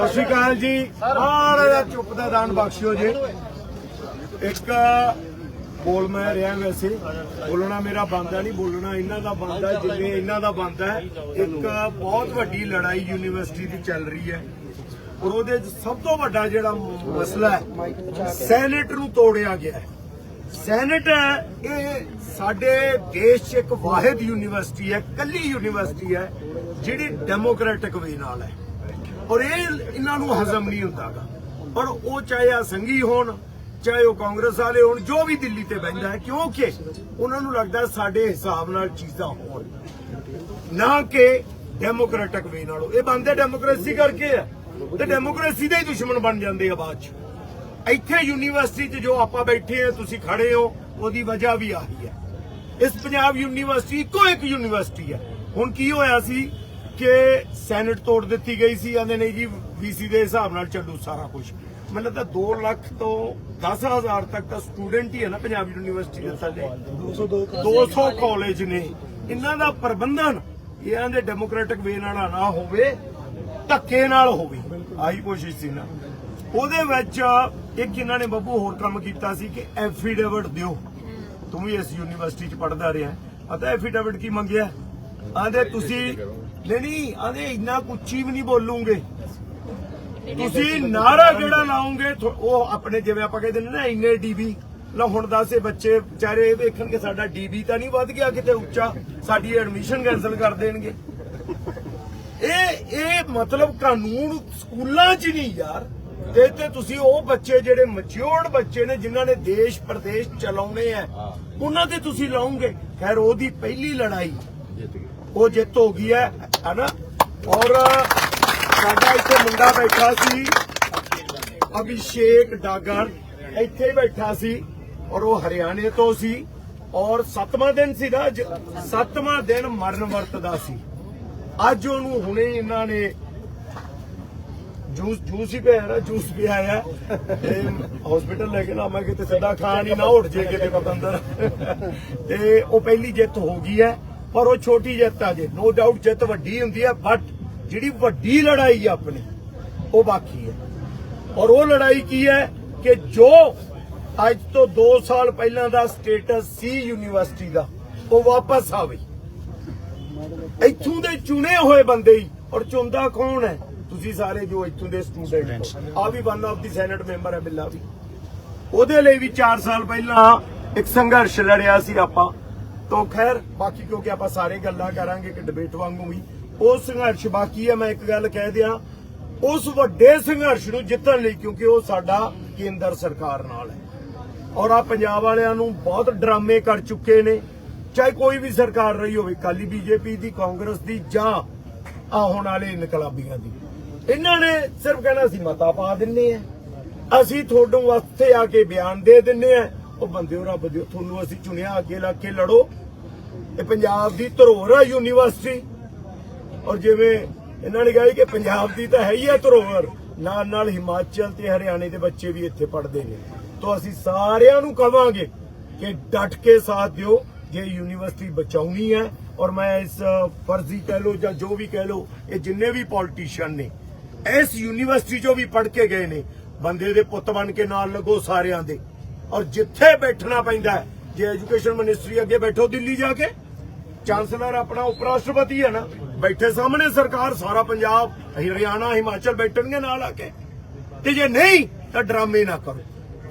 ਸਤਿ ਸ਼੍ਰੀ ਅਕਾਲ ਜੀ। ਮਾੜਾ ਜਿਹਾ ਚੁੱਪ ਦਾ ਦਾਨ ਬਖਸ਼ਿਓ ਜੀ। ਇੱਕ ਬੋਲ ਮੈਂ ਰਿਹਾ ਵੈਸੇ ਬੋਲਣਾ ਮੇਰਾ ਬੰਦਾ ਨਹੀਂ, ਬੋਲਣਾ ਇਹਨਾਂ ਦਾ ਬੰਦਾ, ਜਿਵੇਂ ਇਹਨਾਂ ਦਾ ਬੰਦਾ ਇੱਕ ਬਹੁਤ ਵੱਡੀ ਲੜਾਈ ਯੂਨੀਵਰਸਿਟੀ ਦੀ ਚੱਲ ਰਹੀ ਹੈ। ਔਰ ਉਹਦੇ 'ਚ ਸਭ ਤੋਂ ਵੱਡਾ ਜਿਹੜਾ ਮਸਲਾ ਹੈ, ਸੈਨੇਟ ਨੂੰ ਤੋੜਿਆ ਗਿਆ ਹੈ। ਸੈਨੇਟ ਇਹ ਸਾਡੇ ਦੇਸ਼ 'ਚ ਇੱਕ ਵਾਹਿਦ ਯੂਨੀਵਰਸਿਟੀ ਹੈ, ਕੱਲੀ ਯੂਨੀਵਰਸਿਟੀ ਹੈ, ਜਿਹੜੀ ਡੈਮੋਕ੍ਰੈਟਿਕ ਵੇ ਨਾਲ ਹੈ। ਔਰ ਇਹ ਇਹਨਾਂ ਨੂੰ ਹਜ਼ਮ ਨਹੀਂ ਹੁੰਦਾਗਾ ਔਰ ਉਹ ਚਾਹੇ ਆ ਸੰਗੀ ਹੋਣ, ਚਾਹੇ ਉਹ ਕਾਂਗਰਸ ਵਾਲੇ ਹੋਣ, ਜੋ ਵੀ ਦਿੱਲੀ ਤੇ ਬੈਠਾ ਹੈ, ਕਿਉਂਕਿ ਉਹਨਾਂ ਨੂੰ ਲੱਗਦਾ ਸਾਡੇ ਹਿਸਾਬ ਨਾਲ ਚੀਜ਼ਾਂ ਹੋਣ। ਨਾ ਕਿ ਡੈਮੋਕ੍ਰੈਟਿਕ ਵੇ ਨਾਲੋਂ। ਇਹ ਬੰਦੇ ਡੈਮੋਕ੍ਰੇਸੀ ਕਰਕੇ ਆ। ਤੇ ਡੈਮੋਕ੍ਰੇਸੀ ਦੇ ਹੀ ਦੁਸ਼ਮਣ ਬਣ ਜਾਂਦੇ ਆ ਬਾਅਦ ਚ। ਇੱਥੇ ਯੂਨੀਵਰਸਿਟੀ 'ਚ ਜੋ ਆਪਾਂ ਬੈਠੇ ਆ, ਤੁਸੀਂ ਖੜੇ ਹੋ, ਉਹਦੀ ਵਜ੍ਹਾ ਵੀ ਆਹੀ ਹੈ। ਇਸ ਪੰਜਾਬ ਯੂਨੀਵਰਸਿਟੀ ਇੱਕੋ ਇੱਕ ਯੂਨੀਵਰਸਿਟੀ ਹੈ। ਹੁਣ ਕੀ ਹੋਇਆ ਸੀ? ਕਿ ਸੈਨੇਟ ਤੋੜ ਦਿੱਤੀ ਗਈ ਸੀ ਆਂਦੇ ਨਹੀਂ ਜੀ ਵੀਸੀ ਦੇ ਹਿਸਾਬ ਨਾਲ ਚੱਲੂ ਸਾਰਾ ਕੁਝ ਮੈਨੂੰ ਤਾਂ 2 ਲੱਖ ਤੋਂ 10000 ਤੱਕ ਤਾਂ ਸਟੂਡੈਂਟ ਹੀ ਹੈ ਨਾ ਪੰਜਾਬ ਯੂਨੀਵਰਸਿਟੀ ਦੇ ਥੱਲੇ। 202 200 ਕਾਲਜ ਨੇ। ਇਹਨਾਂ ਦਾ ਪ੍ਰਬੰਧਨ ਇਹਨਾਂ ਦੇ ਡੈਮੋਕ੍ਰੈਟਿਕ ਵੇ ਨਾਲ ਨਾ ਹੋਵੇ, ਧੱਕੇ ਨਾਲ ਹੋਵੇ। ਆਹੀ ਕੋਸ਼ਿਸ਼ ਸੀ ਨਾ। ਉਹਦੇ ਵਿੱਚ ਇੱਕ ਇਹਨਾਂ ਨੇ ਬੱਬੂ ਹੋਰ ਕੰਮ ਕੀਤਾ ਸੀ ਕਿ ਐਫੀਡੇਵਿਟ ਦਿਓ। ਤੂੰ ਵੀ ਇਸ ਯੂਨੀਵਰਸਿਟੀ ਚ ਪੜਦਾ ਰਿਹਾ। ਪਤਾ ਐਫੀਡੇਵਿਟ ਕੀ ਮੰਗਿਆ? ਆਂਦੇ ਤੁਸੀਂ ਨਹੀਂ ਨਹੀਂ ਆਂਦੇ ਇੰਨਾ ਕੁੱਚੀ ਵੀ ਨਹੀਂ ਬੋਲੂਗੇ। ਤੁਸੀਂ ਨਾਰਾ ਜਿਹੜਾ ਲਾਉਂਗੇ ਉਹ ਆਪਣੇ ਜਿਵੇਂ ਆਪਾਂ ਕਹਿੰਦੇ ਨੇ ਨਾ ਇੰਨੇ ਡੀਬੀ। ਲਓ ਹੁਣ ਦੱਸ ਬੱਚੇ ਵਿਚਾਰੇ ਇਹ ਵੇਖਣਗੇ ਸਾਡਾ ਡੀਬੀ ਤਾਂ ਨਹੀਂ ਵੱਧ ਗਿਆ ਕਿਤੇ ਉੱਚਾ। ਸਾਡੀ ਐਡਮਿਸ਼ਨ ਕੈਨਸਲ ਕਰ ਦੇਣਗੇ। ਇਹ ਇਹ ਮਤਲਬ ਕਾਨੂੰਨ ਸਕੂਲਾਂ 'ਚ ਨਹੀਂ ਯਾਰ। ਤੇ ਤੇ ਤੁਸੀਂ ਉਹ ਬੱਚੇ ਜਿਹੜੇ ਮੈਚੁਰਡ ਬੱਚੇ ਨੇ ਜਿਨ੍ਹਾਂ ਨੇ ਦੇਸ਼ ਪ੍ਰਦੇਸ਼ ਚਲਾਉਣੇ ਆ ਉਹਨਾਂ ਤੇ ਤੁਸੀਂ ਲਾਉਂਗੇ ਖੈਰ ਉਹਦੀ ਪਹਿਲੀ ਲੜਾਈ। ਉਹ ਜਿੱਤ ਹੋ ਗਈ ਹੈ, ਹਨਾ? ਔਰ ਸਾਡਾ ਇੱਥੇ ਮੁੰਡਾ ਬੈਠਾ ਸੀ, ਅਭਿਸ਼ੇਕ ਡਾਗਰ ਇੱਥੇ ਬੈਠਾ ਸੀ, ਔਰ ਉਹ ਹਰਿਆਣੇ ਤੋਂ ਸੀ, ਔਰ ਸੱਤਵਾਂ ਦਿਨ ਸੀ ਅੱਜ ਸੱਤਵਾਂ ਦਿਨ ਮਰਨ ਵਰਤਦਾ ਸੀ। ਅੱਜ ਉਹਨੂੰ ਹੁਣੇ ਇਹਨਾਂ ਨੇ ਜੂਸ ਜੂਸ ਹੀ ਪਿਆ ਨਾ, ਜੂਸ ਪਿਆ ਤੇ ਹਸਪੀਟਲ ਲੈ ਕੇ ਨਾ ਮੈਂ ਕਿਤੇ ਸਿੱਧਾ ਖਾਣ ਹੀ ਨਾ ਉੱਠ ਜੇ ਕਿਤੇ ਪਤੰਦਰ। ਤੇ ਉਹ ਪਹਿਲੀ ਜਿੱਤ ਹੋ ਗਈ ਹੈ। ਪਰ ਉਹ ਛੋਟੀ ਜਿੱਤ ਆ ਜੇ। ਨੋ ਡਾਊਟ ਜਿੱਤ ਵੱਡੀ ਹੁੰਦੀ ਹੈ ਬਟ ਜਿਹੜੀ ਵੱਡੀ ਲੜਾਈ ਆ ਆਪਣੀ ਉਹ ਬਾਕੀ ਹੈ ਔਰ ਉਹ ਲੜਾਈ ਕੀ ਹੈ ਕਿ ਜੋ ਅੱਜ ਤੋਂ 2 ਸਾਲ ਪਹਿਲਾਂ ਦਾ ਸਟੇਟਸ ਸੀ ਯੂਨੀਵਰਸਿਟੀ ਦਾ ਉਹ ਵਾਪਸ ਆਵੇ। ਇੱਥੋਂ ਦੇ ਚੁਣੇ ਹੋਏ ਬੰਦੇ ਹੀ। ਔਰ ਚੁਣਦਾ ਕੌਣ ਹੈ? ਤੁਸੀਂ ਸਾਰੇ ਜੋ ਇੱਥੋਂ ਦੇ ਸਟੂਡੈਂਟ ਆ ਵੀ one of the senate member ਹੈ ਬਿੱਲਾ ਵੀ। ਉਹਦੇ ਲਈ ਵੀ 4 ਸਾਲ ਪਹਿਲਾਂ ਇੱਕ ਸੰਘਰਸ਼ ਲੜਿਆ ਸੀ ਆਪਾਂ। ਤੋਂ ਖੈਰ, ਬਾਕੀ ਕਿਉਂਕਿ ਆਪਾਂ ਸਾਰੇ ਗੱਲਾਂ ਕਰਾਂਗੇ ਕਿ ਡਿਬੇਟ ਵਾਂਗੂ ਵੀ, ਉਹ ਸੰਘਰਸ਼ ਬਾਕੀ ਹੈ, ਮੈਂ ਇੱਕ ਗੱਲ ਕਹਿ ਦਿਆਂ, ਉਸ ਵੱਡੇ ਸੰਘਰਸ਼ ਨੂੰ ਜਿੱਤਣ ਲਈ ਕਿਉਂਕਿ ਉਹ ਸਾਡਾ ਕੇਂਦਰ ਸਰਕਾਰ ਨਾਲ ਹੈ। ਔਰ ਆ ਪੰਜਾਬ ਵਾਲਿਆਂ ਨੂੰ ਬਹੁਤ ਡਰਾਮੇ ਕਰ ਚੁੱਕੇ ਨੇ, ਚਾਹੇ ਕੋਈ ਵੀ ਸਰਕਾਰ ਰਹੀ ਹੋਵੇ ਕਾਲੀ ਬੀਜੇਪੀ ਦੀ, ਕਾਂਗਰਸ ਦੀ ਜਾਂ ਆ ਹੁਣ ਵਾਲੇ ਇਨਕਲਾਬੀਆਂ ਦੀ। ਇਹਨਾਂ ਨੇ ਸਿਰਫ ਕਹਿਣਾ ਸੀ ਮਤਾ ਪਾ ਦਿੰਨੇ ਆ ਅਸੀਂ ਤੁਹਾਡੇ ਵਾਸਤੇ ਆ ਕੇ ਬਿਆਨ ਦੇ ਦਿੰਨੇ ਆ ਉਹ ਬੰਦਿਓ ਰੱਬ ਦਿਓ ਤੁਹਾਨੂੰ ਅਸੀਂ ਚੁਣਿਆ ਅੱਗੇ ਲੱਗ ਕੇ ਲੜੋ। ਇਹ ਪੰਜਾਬ ਦੀ ਧਰੋਹਰ ਆ ਯੂਨੀਵਰਸਿਟੀ। ਔਰ ਜਿਵੇਂ ਇਹਨਾਂ ਨੇ ਕਿਹਾ ਕਿ ਪੰਜਾਬ ਦੀ ਤਾਂ ਹੈ ਹੀ ਹੈ ਧਰੋਹਰ, ਨਾਲ ਨਾਲ ਹਿਮਾਚਲ ਤੇ ਹਰਿਆਣੇ ਦੇ ਬੱਚੇ ਵੀ ਇੱਥੇ ਪੜ੍ਹਦੇ ਨੇ। ਤਾਂ ਅਸੀਂ ਸਾਰਿਆਂ ਨੂੰ ਕਵਾਂਗੇ ਕਿ ਡਟ ਕੇ ਸਾਥ ਦਿਓ, ਜੇ ਯੂਨੀਵਰਸਿਟੀ ਬਚਾਉਣੀ ਹੈ ਔਰ ਮੈਂ ਇਸ ਫਰਜ਼ੀ ਕਹਿ ਲੋ ਜਾਂ ਜੋ ਵੀ ਕਹਿ ਲੋ ਇਹ ਜਿੰਨੇ ਵੀ ਪੋਲੀਟੀਸ਼ੀਅਨ ਨੇ, ਇਸ ਯੂਨੀਵਰਸਿਟੀ ਚੋਂ ਵੀ ਪੜ੍ਹ ਕੇ ਗਏ ਨੇ। ਬੰਦੇ ਦੇ ਪੁੱਤ ਬਣ ਕੇ ਨਾਲ ਲੱਗੋ ਸਾਰਿਆਂ ਦੇ। ਔਰ ਜਿੱਥੇ ਬੈਠਣਾ ਪੈਂਦਾ ਜੇ ਐਜੂਕੇਸ਼ਨ ਮਿਨਿਸਟਰੀ ਅੱਗੇ ਬੈਠੋ ਦਿੱਲੀ ਜਾ ਕੇ, ਚਾਂਸਲਰ ਆਪਣਾ ਉਪ ਰਾਸ਼ਟਰਪਤੀ ਹੈ ਨਾ, ਬੈਠੇ ਸਾਹਮਣੇ ਸਰਕਾਰ, ਸਾਰਾ ਪੰਜਾਬ ਹਰਿਆਣਾ, ਹਿਮਾਚਲ ਬੈਠਣਗੇ ਨਾਲ ਆ ਕੇ। ਤੇ ਜੇ ਨਹੀਂ, ਤਾਂ ਡਰਾਮੇ ਨਾ ਕਰੋ।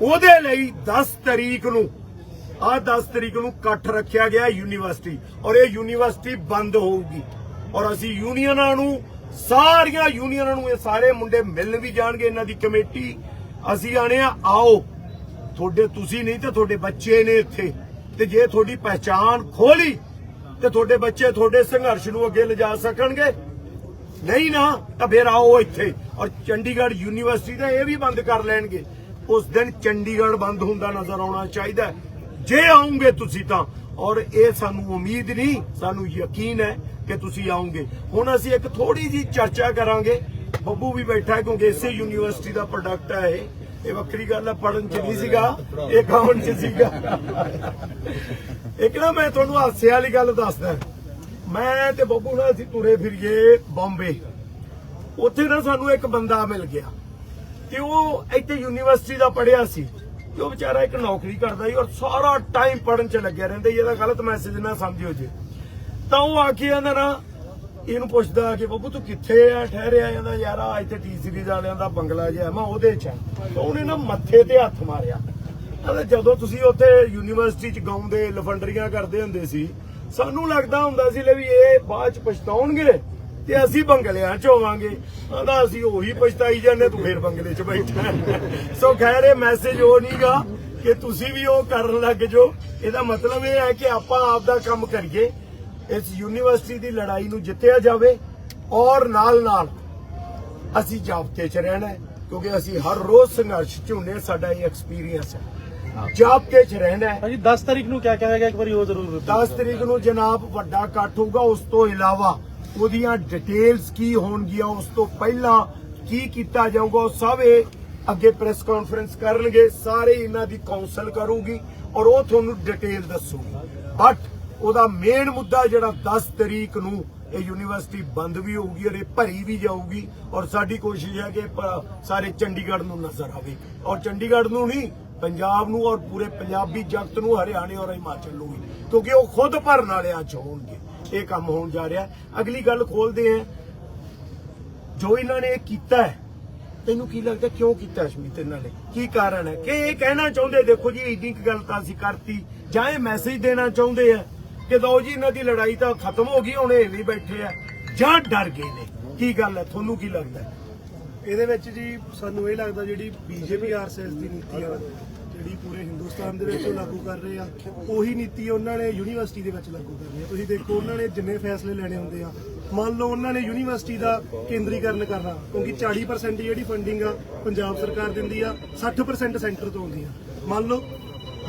ਉਹਦੇ ਲਈ 10 ਤਰੀਕ ਨੂੰ ਆ 10 ਤਰੀਕ ਨੂੰ ਇਕੱਠ ਰੱਖਿਆ ਗਿਆ ਯੂਨੀਵਰਸਿਟੀ, ਔਰ ਇਹ ਯੂਨੀਵਰਸਿਟੀ ਬੰਦ ਹੋਊਗੀ। ਔਰ ਅਸੀਂ ਯੂਨੀਅਨਾਂ ਨੂੰ, ਸਾਰੀਆਂ ਯੂਨੀਅਨਾਂ ਨੂੰ, ਇਹ ਸਾਰੇ ਮੁੰਡੇ ਮਿਲਣ ਵੀ ਜਾਣਗੇ, ਇਹਨਾਂ ਦੀ ਕਮੇਟੀ। ਅਸੀਂ ਆਣੇ ਆ, ਆਓ। ਤੁਹਾਡੇ ਤੁਸੀਂ ਨਹੀਂ ਤੇ ਤੁਹਾਡੇ ਬੱਚੇ ਨੇ ਇੱਥੇ। ਤੇ ਜੇ ਤੁਹਾਡੀ ਪਹਿਚਾਨ ਖੋਲੀ, ਤੇ ਤੁਹਾਡੇ ਬੱਚੇ ਤੁਹਾਡੇ ਸੰਘਰਸ਼ ਨੂੰ ਅੱਗੇ ਲਿਜਾ ਸਕਣਗੇ। ਨਹੀਂ ਨਾ, ਤਾਂ ਫਿਰ ਆਓ ਇੱਥੇ। ਔਰ ਚੰਡੀਗੜ੍ਹ ਯੂਨੀਵਰਸਿਟੀ ਦਾ ਇਹ ਵੀ ਬੰਦ ਕਰ ਲੈਣਗੇ। ਉਸ ਦਿਨ ਚੰਡੀਗੜ੍ਹ ਬੰਦ ਹੁੰਦਾ ਨਜ਼ਰ ਆਉਣਾ ਚਾਹੀਦਾ ਜੇ ਆਉਂਗੇ ਤੁਸੀਂ ਤਾਂ। ਔਰ ਇਹ ਸਾਨੂੰ ਉਮੀਦ ਨਹੀਂ, ਸਾਨੂੰ ਯਕੀਨ ਹੈ ਕਿ ਤੁਸੀਂ ਆਉਂਗੇ। ਹੁਣ ਅਸੀਂ ਇੱਕ ਥੋੜੀ ਜੀ ਚਰਚਾ ਕਰਾਂਗੇ। ਬੱਬੂ ਵੀ ਬੈਠਾ ਕਿਉਂਕਿ ਇਸੇ ਯੂਨੀਵਰਸਿਟੀ ਦਾ ਪ੍ਰੋਡਕਟ ਹੈ ਇਹ। ਇਹ ਵੱਖਰੀ ਗੱਲ ਹੈ ਪੜਨ ਚ ਨਹੀਂ ਸੀਗਾ, ਇਹ ਗਾਉਣ ਚ ਸੀਗਾ। ਇੱਕ ਨਾ ਮੈਂ ਤੁਹਾਨੂੰ ਹਾਸੇ ਵਾਲੀ ਗੱਲ ਦੱਸਦਾ। ਮੈਂ ਤੇ ਬੱਬੂ ਨਾਲ ਅਸੀਂ ਤੁਰੇ ਫਿਰੀਏ ਬੰਬੇ। ਉੱਥੇ ਨਾ ਸਾਨੂੰ ਇੱਕ ਬੰਦਾ ਮਿਲ ਗਿਆ। ਤੇ ਉਹ ਇੱਥੇ ਯੂਨੀਵਰਸਿਟੀ ਦਾ ਪੜਿਆ ਸੀ। ਤੇ ਉਹ ਵਿਚਾਰਾ ਇੱਕ ਨੌਕਰੀ ਕਰਦਾ ਸੀ ਔਰ ਸਾਰਾ ਟਾਈਮ ਪੜਨ ਚ ਲੱਗਿਆ ਰਹਿੰਦਾ ਇਹਦਾ ਗਲਤ ਮੈਸੇਜ ਨਾ ਸਮਝਿਓ ਜੀ। ਤਾਂ ਉਹ ਆ ਕੇ ਕਹਿੰਦਾ ਨਾ ਇਹਨੂੰ ਪੁੱਛਦਾ ਕਿ ਬੱਬੂ ਤੂੰ ਕਿੱਥੇ ਆ? ਠਹਿਰਿਆ ਜਾਂਦਾ ਯਾਰ ਆ ਇੱਥੇ ਟੀ ਸੀਰੀਜ਼ ਵਾਲਿਆਂ ਦਾ ਬੰਗਲਾ ਜਿਹਾ ਮੈਂ ਉਹਦੇ ਚ ਆ। ਤਾਂ ਉਹਨੇ ਨਾ ਮੱਥੇ ਤੇ ਹੱਥ ਮਾਰਿਆ। ਕਹਿੰਦਾ ਜਦੋਂ ਤੁਸੀਂ ਉੱਥੇ ਯੂਨੀਵਰਸਿਟੀ ਚ ਗਾਉਂਦੇ ਲਫੰਡਰੀਆਂ ਕਰਦੇ ਹੁੰਦੇ ਸੀ, ਸਾਨੂੰ ਲੱਗਦਾ ਹੁੰਦਾ ਸੀ ਲੈ ਵੀ ਇਹ ਬਾਅਦ ਚ ਪਛਤਾਉਣਗੇ ਤੇ ਅਸੀਂ ਬੰਗਲਿਆਂ ਚ ਹੋਵਾਂਗੇ। ਕਹਿੰਦਾ ਅਸੀਂ ਉਹੀ ਪਛਤਾਈ ਜਾਂਦੇ, ਤੂੰ ਫੇਰ ਬੰਗਲੇ ਚ ਬੈਠਾ। ਸੋ ਖੈਰ, ਇਹ ਮੈਸੇਜ ਉਹ ਨਹੀਂਗਾ ਕਿ ਤੁਸੀਂ ਵੀ ਉਹ ਕਰਨ ਲੱਗ ਜਾਓ। ਇਹਦਾ ਮਤਲਬ ਇਹ ਹੈ ਕਿ ਆਪਾਂ ਆਪ ਦਾ ਕੰਮ ਕਰੀਏ। ਇਸ ਯੂਨੀਵਰਸਿਟੀ ਦੀ ਲੜਾਈ ਨੂੰ ਜਿੱਤਿਆ ਜਾਵੇ ਔਰ ਨਾਲ ਨਾਲ ਅਸੀਂ ਜਾਬਤੇ 'ਚ ਰਹਿਣਾ ਕਿਉਂਕਿ ਅਸੀਂ ਹਰ ਰੋਜ਼ ਸੰਘਰਸ਼ 'ਚ ਸਾਡਾ ਇਹ ਐਕਸਪੀਰੀਅੰਸ ਹੈ। ਜਾਬਤੇ 'ਚ ਰਹਿਣਾ ਹੈ। ਭਾਜੀ 10 ਤਾਰੀਖ ਨੂੰ ਕਿਆ ਕਿਹਾ ਹੈਗਾ ਇੱਕ ਵਾਰੀ ਉਹ ਜ਼ਰੂਰ 10 ਤਰੀਕ ਨੂੰ ਜਨਾਬ ਵੱਡਾ ਇਕੱਠ ਹੋਊਗਾ ਉਸ ਤੋਂ ਇਲਾਵਾ ਉਹਦੀਆਂ ਡਿਟੇਲਸ ਕੀ ਹੋਣਗੀਆਂ ਉਸ ਤੋਂ ਪਹਿਲਾਂ ਕੀ ਕੀਤਾ ਜਾਊਗਾ ਉਹ ਸਭ ਇਹ ਅੱਗੇ ਪ੍ਰੈਸ ਕਾਨਫਰੰਸ ਕਰਨਗੇ ਸਾਰੇ ਇਹਨਾਂ ਦੀ ਕਾਉਂਸਲ ਕਰੂਗੀ ਔਰ ਉਹ ਤੁਹਾਨੂੰ ਡਿਟੇਲ ਦੱਸੂਗੀ। ਬਟ ਉਹਦਾ ਮੇਨ ਮੁੱਦਾ ਜਿਹੜਾ 10 ਤਰੀਕ ਨੂੰ ਇਹ ਯੂਨੀਵਰਸਿਟੀ ਬੰਦ ਵੀ ਹੋਊਗੀ ਔਰ ਇਹ ਭਰੀ ਵੀ ਜਾਊਗੀ ਔਰ ਸਾਡੀ ਕੋਸ਼ਿਸ਼ ਹੈ ਕਿ ਸਾਰੇ ਚੰਡੀਗੜ੍ਹ ਨੂੰ ਨਜ਼ਰ ਆਵੇ। ਔਰ ਚੰਡੀਗੜ੍ਹ ਨੂੰ ਨਹੀਂ, ਪੰਜਾਬ ਨੂੰ ਔਰ ਪੂਰੇ ਪੰਜਾਬੀ ਜਗਤ ਨੂੰ, ਹਰਿਆਣੇ ਔਰ ਹਿਮਾਚਲ ਨੂੰ ਵੀ। ਕਿਉਂਕਿ ਉਹ ਖੁਦ ਭਰਨ ਵਾਲਿਆਂ ਚ ਹੋਣਗੇ। ਇਹ ਕੰਮ ਹੋਣ ਜਾ ਰਿਹਾ ਅਗਲੀ ਗੱਲ ਖੋਲਦੇ ਆ ਜੋ ਇਹਨਾਂ ਨੇ ਇਹ ਕੀਤਾ ਹੈ, ਤੈਨੂੰ ਕੀ ਲੱਗਦਾ ਕਿਉਂ ਕੀਤਾ ਸ਼ਮੀਤ ਇਹਨਾਂ ਨੇ? ਕੀ ਕਾਰਨ ਹੈ? ਕਿ ਇਹ ਕਹਿਣਾ ਚਾਹੁੰਦੇ, ਦੇਖੋ ਜੀ, ਇੰਨੀ ਕੁ ਗੱਲ ਤਾਂ ਅਸੀਂ ਕਰਤੀ। ਜਾਂ ਇਹ ਮੈਸੇਜ ਦੇਣਾ ਚਾਹੁੰਦੇ ਆ। ਕਿ ਲਓ ਜੀ ਇਹਨਾਂ ਦੀ ਲੜਾਈ ਤਾਂ ਖਤਮ ਹੋ ਗਈ, ਹੁਣ ਇਹ ਵੀ ਬੈਠੇ ਆ, ਜਾਂ ਡਰ ਗਏ ਨੇ। ਕੀ ਗੱਲ ਹੈ? ਤੁਹਾਨੂੰ ਕੀ ਲੱਗਦਾ ਇਹਦੇ ਵਿੱਚ ਜੀ ਸਾਨੂੰ ਇਹ ਲੱਗਦਾ ਜਿਹੜੀ ਬੀਜੇਪੀ, ਆਰਐਸਐਸ ਦੀ ਨੀਤੀ ਆ, ਜਿਹੜੀ ਪੂਰੇ ਹਿੰਦੁਸਤਾਨ ਦੇ ਵਿੱਚ ਲਾਗੂ ਕਰ ਰਹੇ ਆ, ਉਹੀ ਨੀਤੀ ਉਹਨਾਂ ਨੇ ਯੂਨੀਵਰਸਿਟੀ ਦੇ ਵਿੱਚ ਲਾਗੂ ਕਰਨੀ ਹੈ ਤੁਸੀਂ ਦੇਖੋ, ਉਹਨਾਂ ਨੇ ਜਿੰਨੇ ਫੈਸਲੇ ਲੈਣੇ ਹੁੰਦੇ ਆ, ਮੰਨ ਲਓ ਉਹਨਾਂ ਨੇ ਯੂਨੀਵਰਸਿਟੀ ਦਾ ਕੇਂਦਰੀਕਰਨ ਕਰਨਾ, ਕਿਉਂਕਿ 40% ਜਿਹੜੀ ਫੰਡਿੰਗ ਆ, ਪੰਜਾਬ ਸਰਕਾਰ ਦਿੰਦੀ ਆ 60% ਸੈਂਟਰ ਤੋਂ ਆਉਂਦੀ ਆ। ਮੰਨ ਲਓ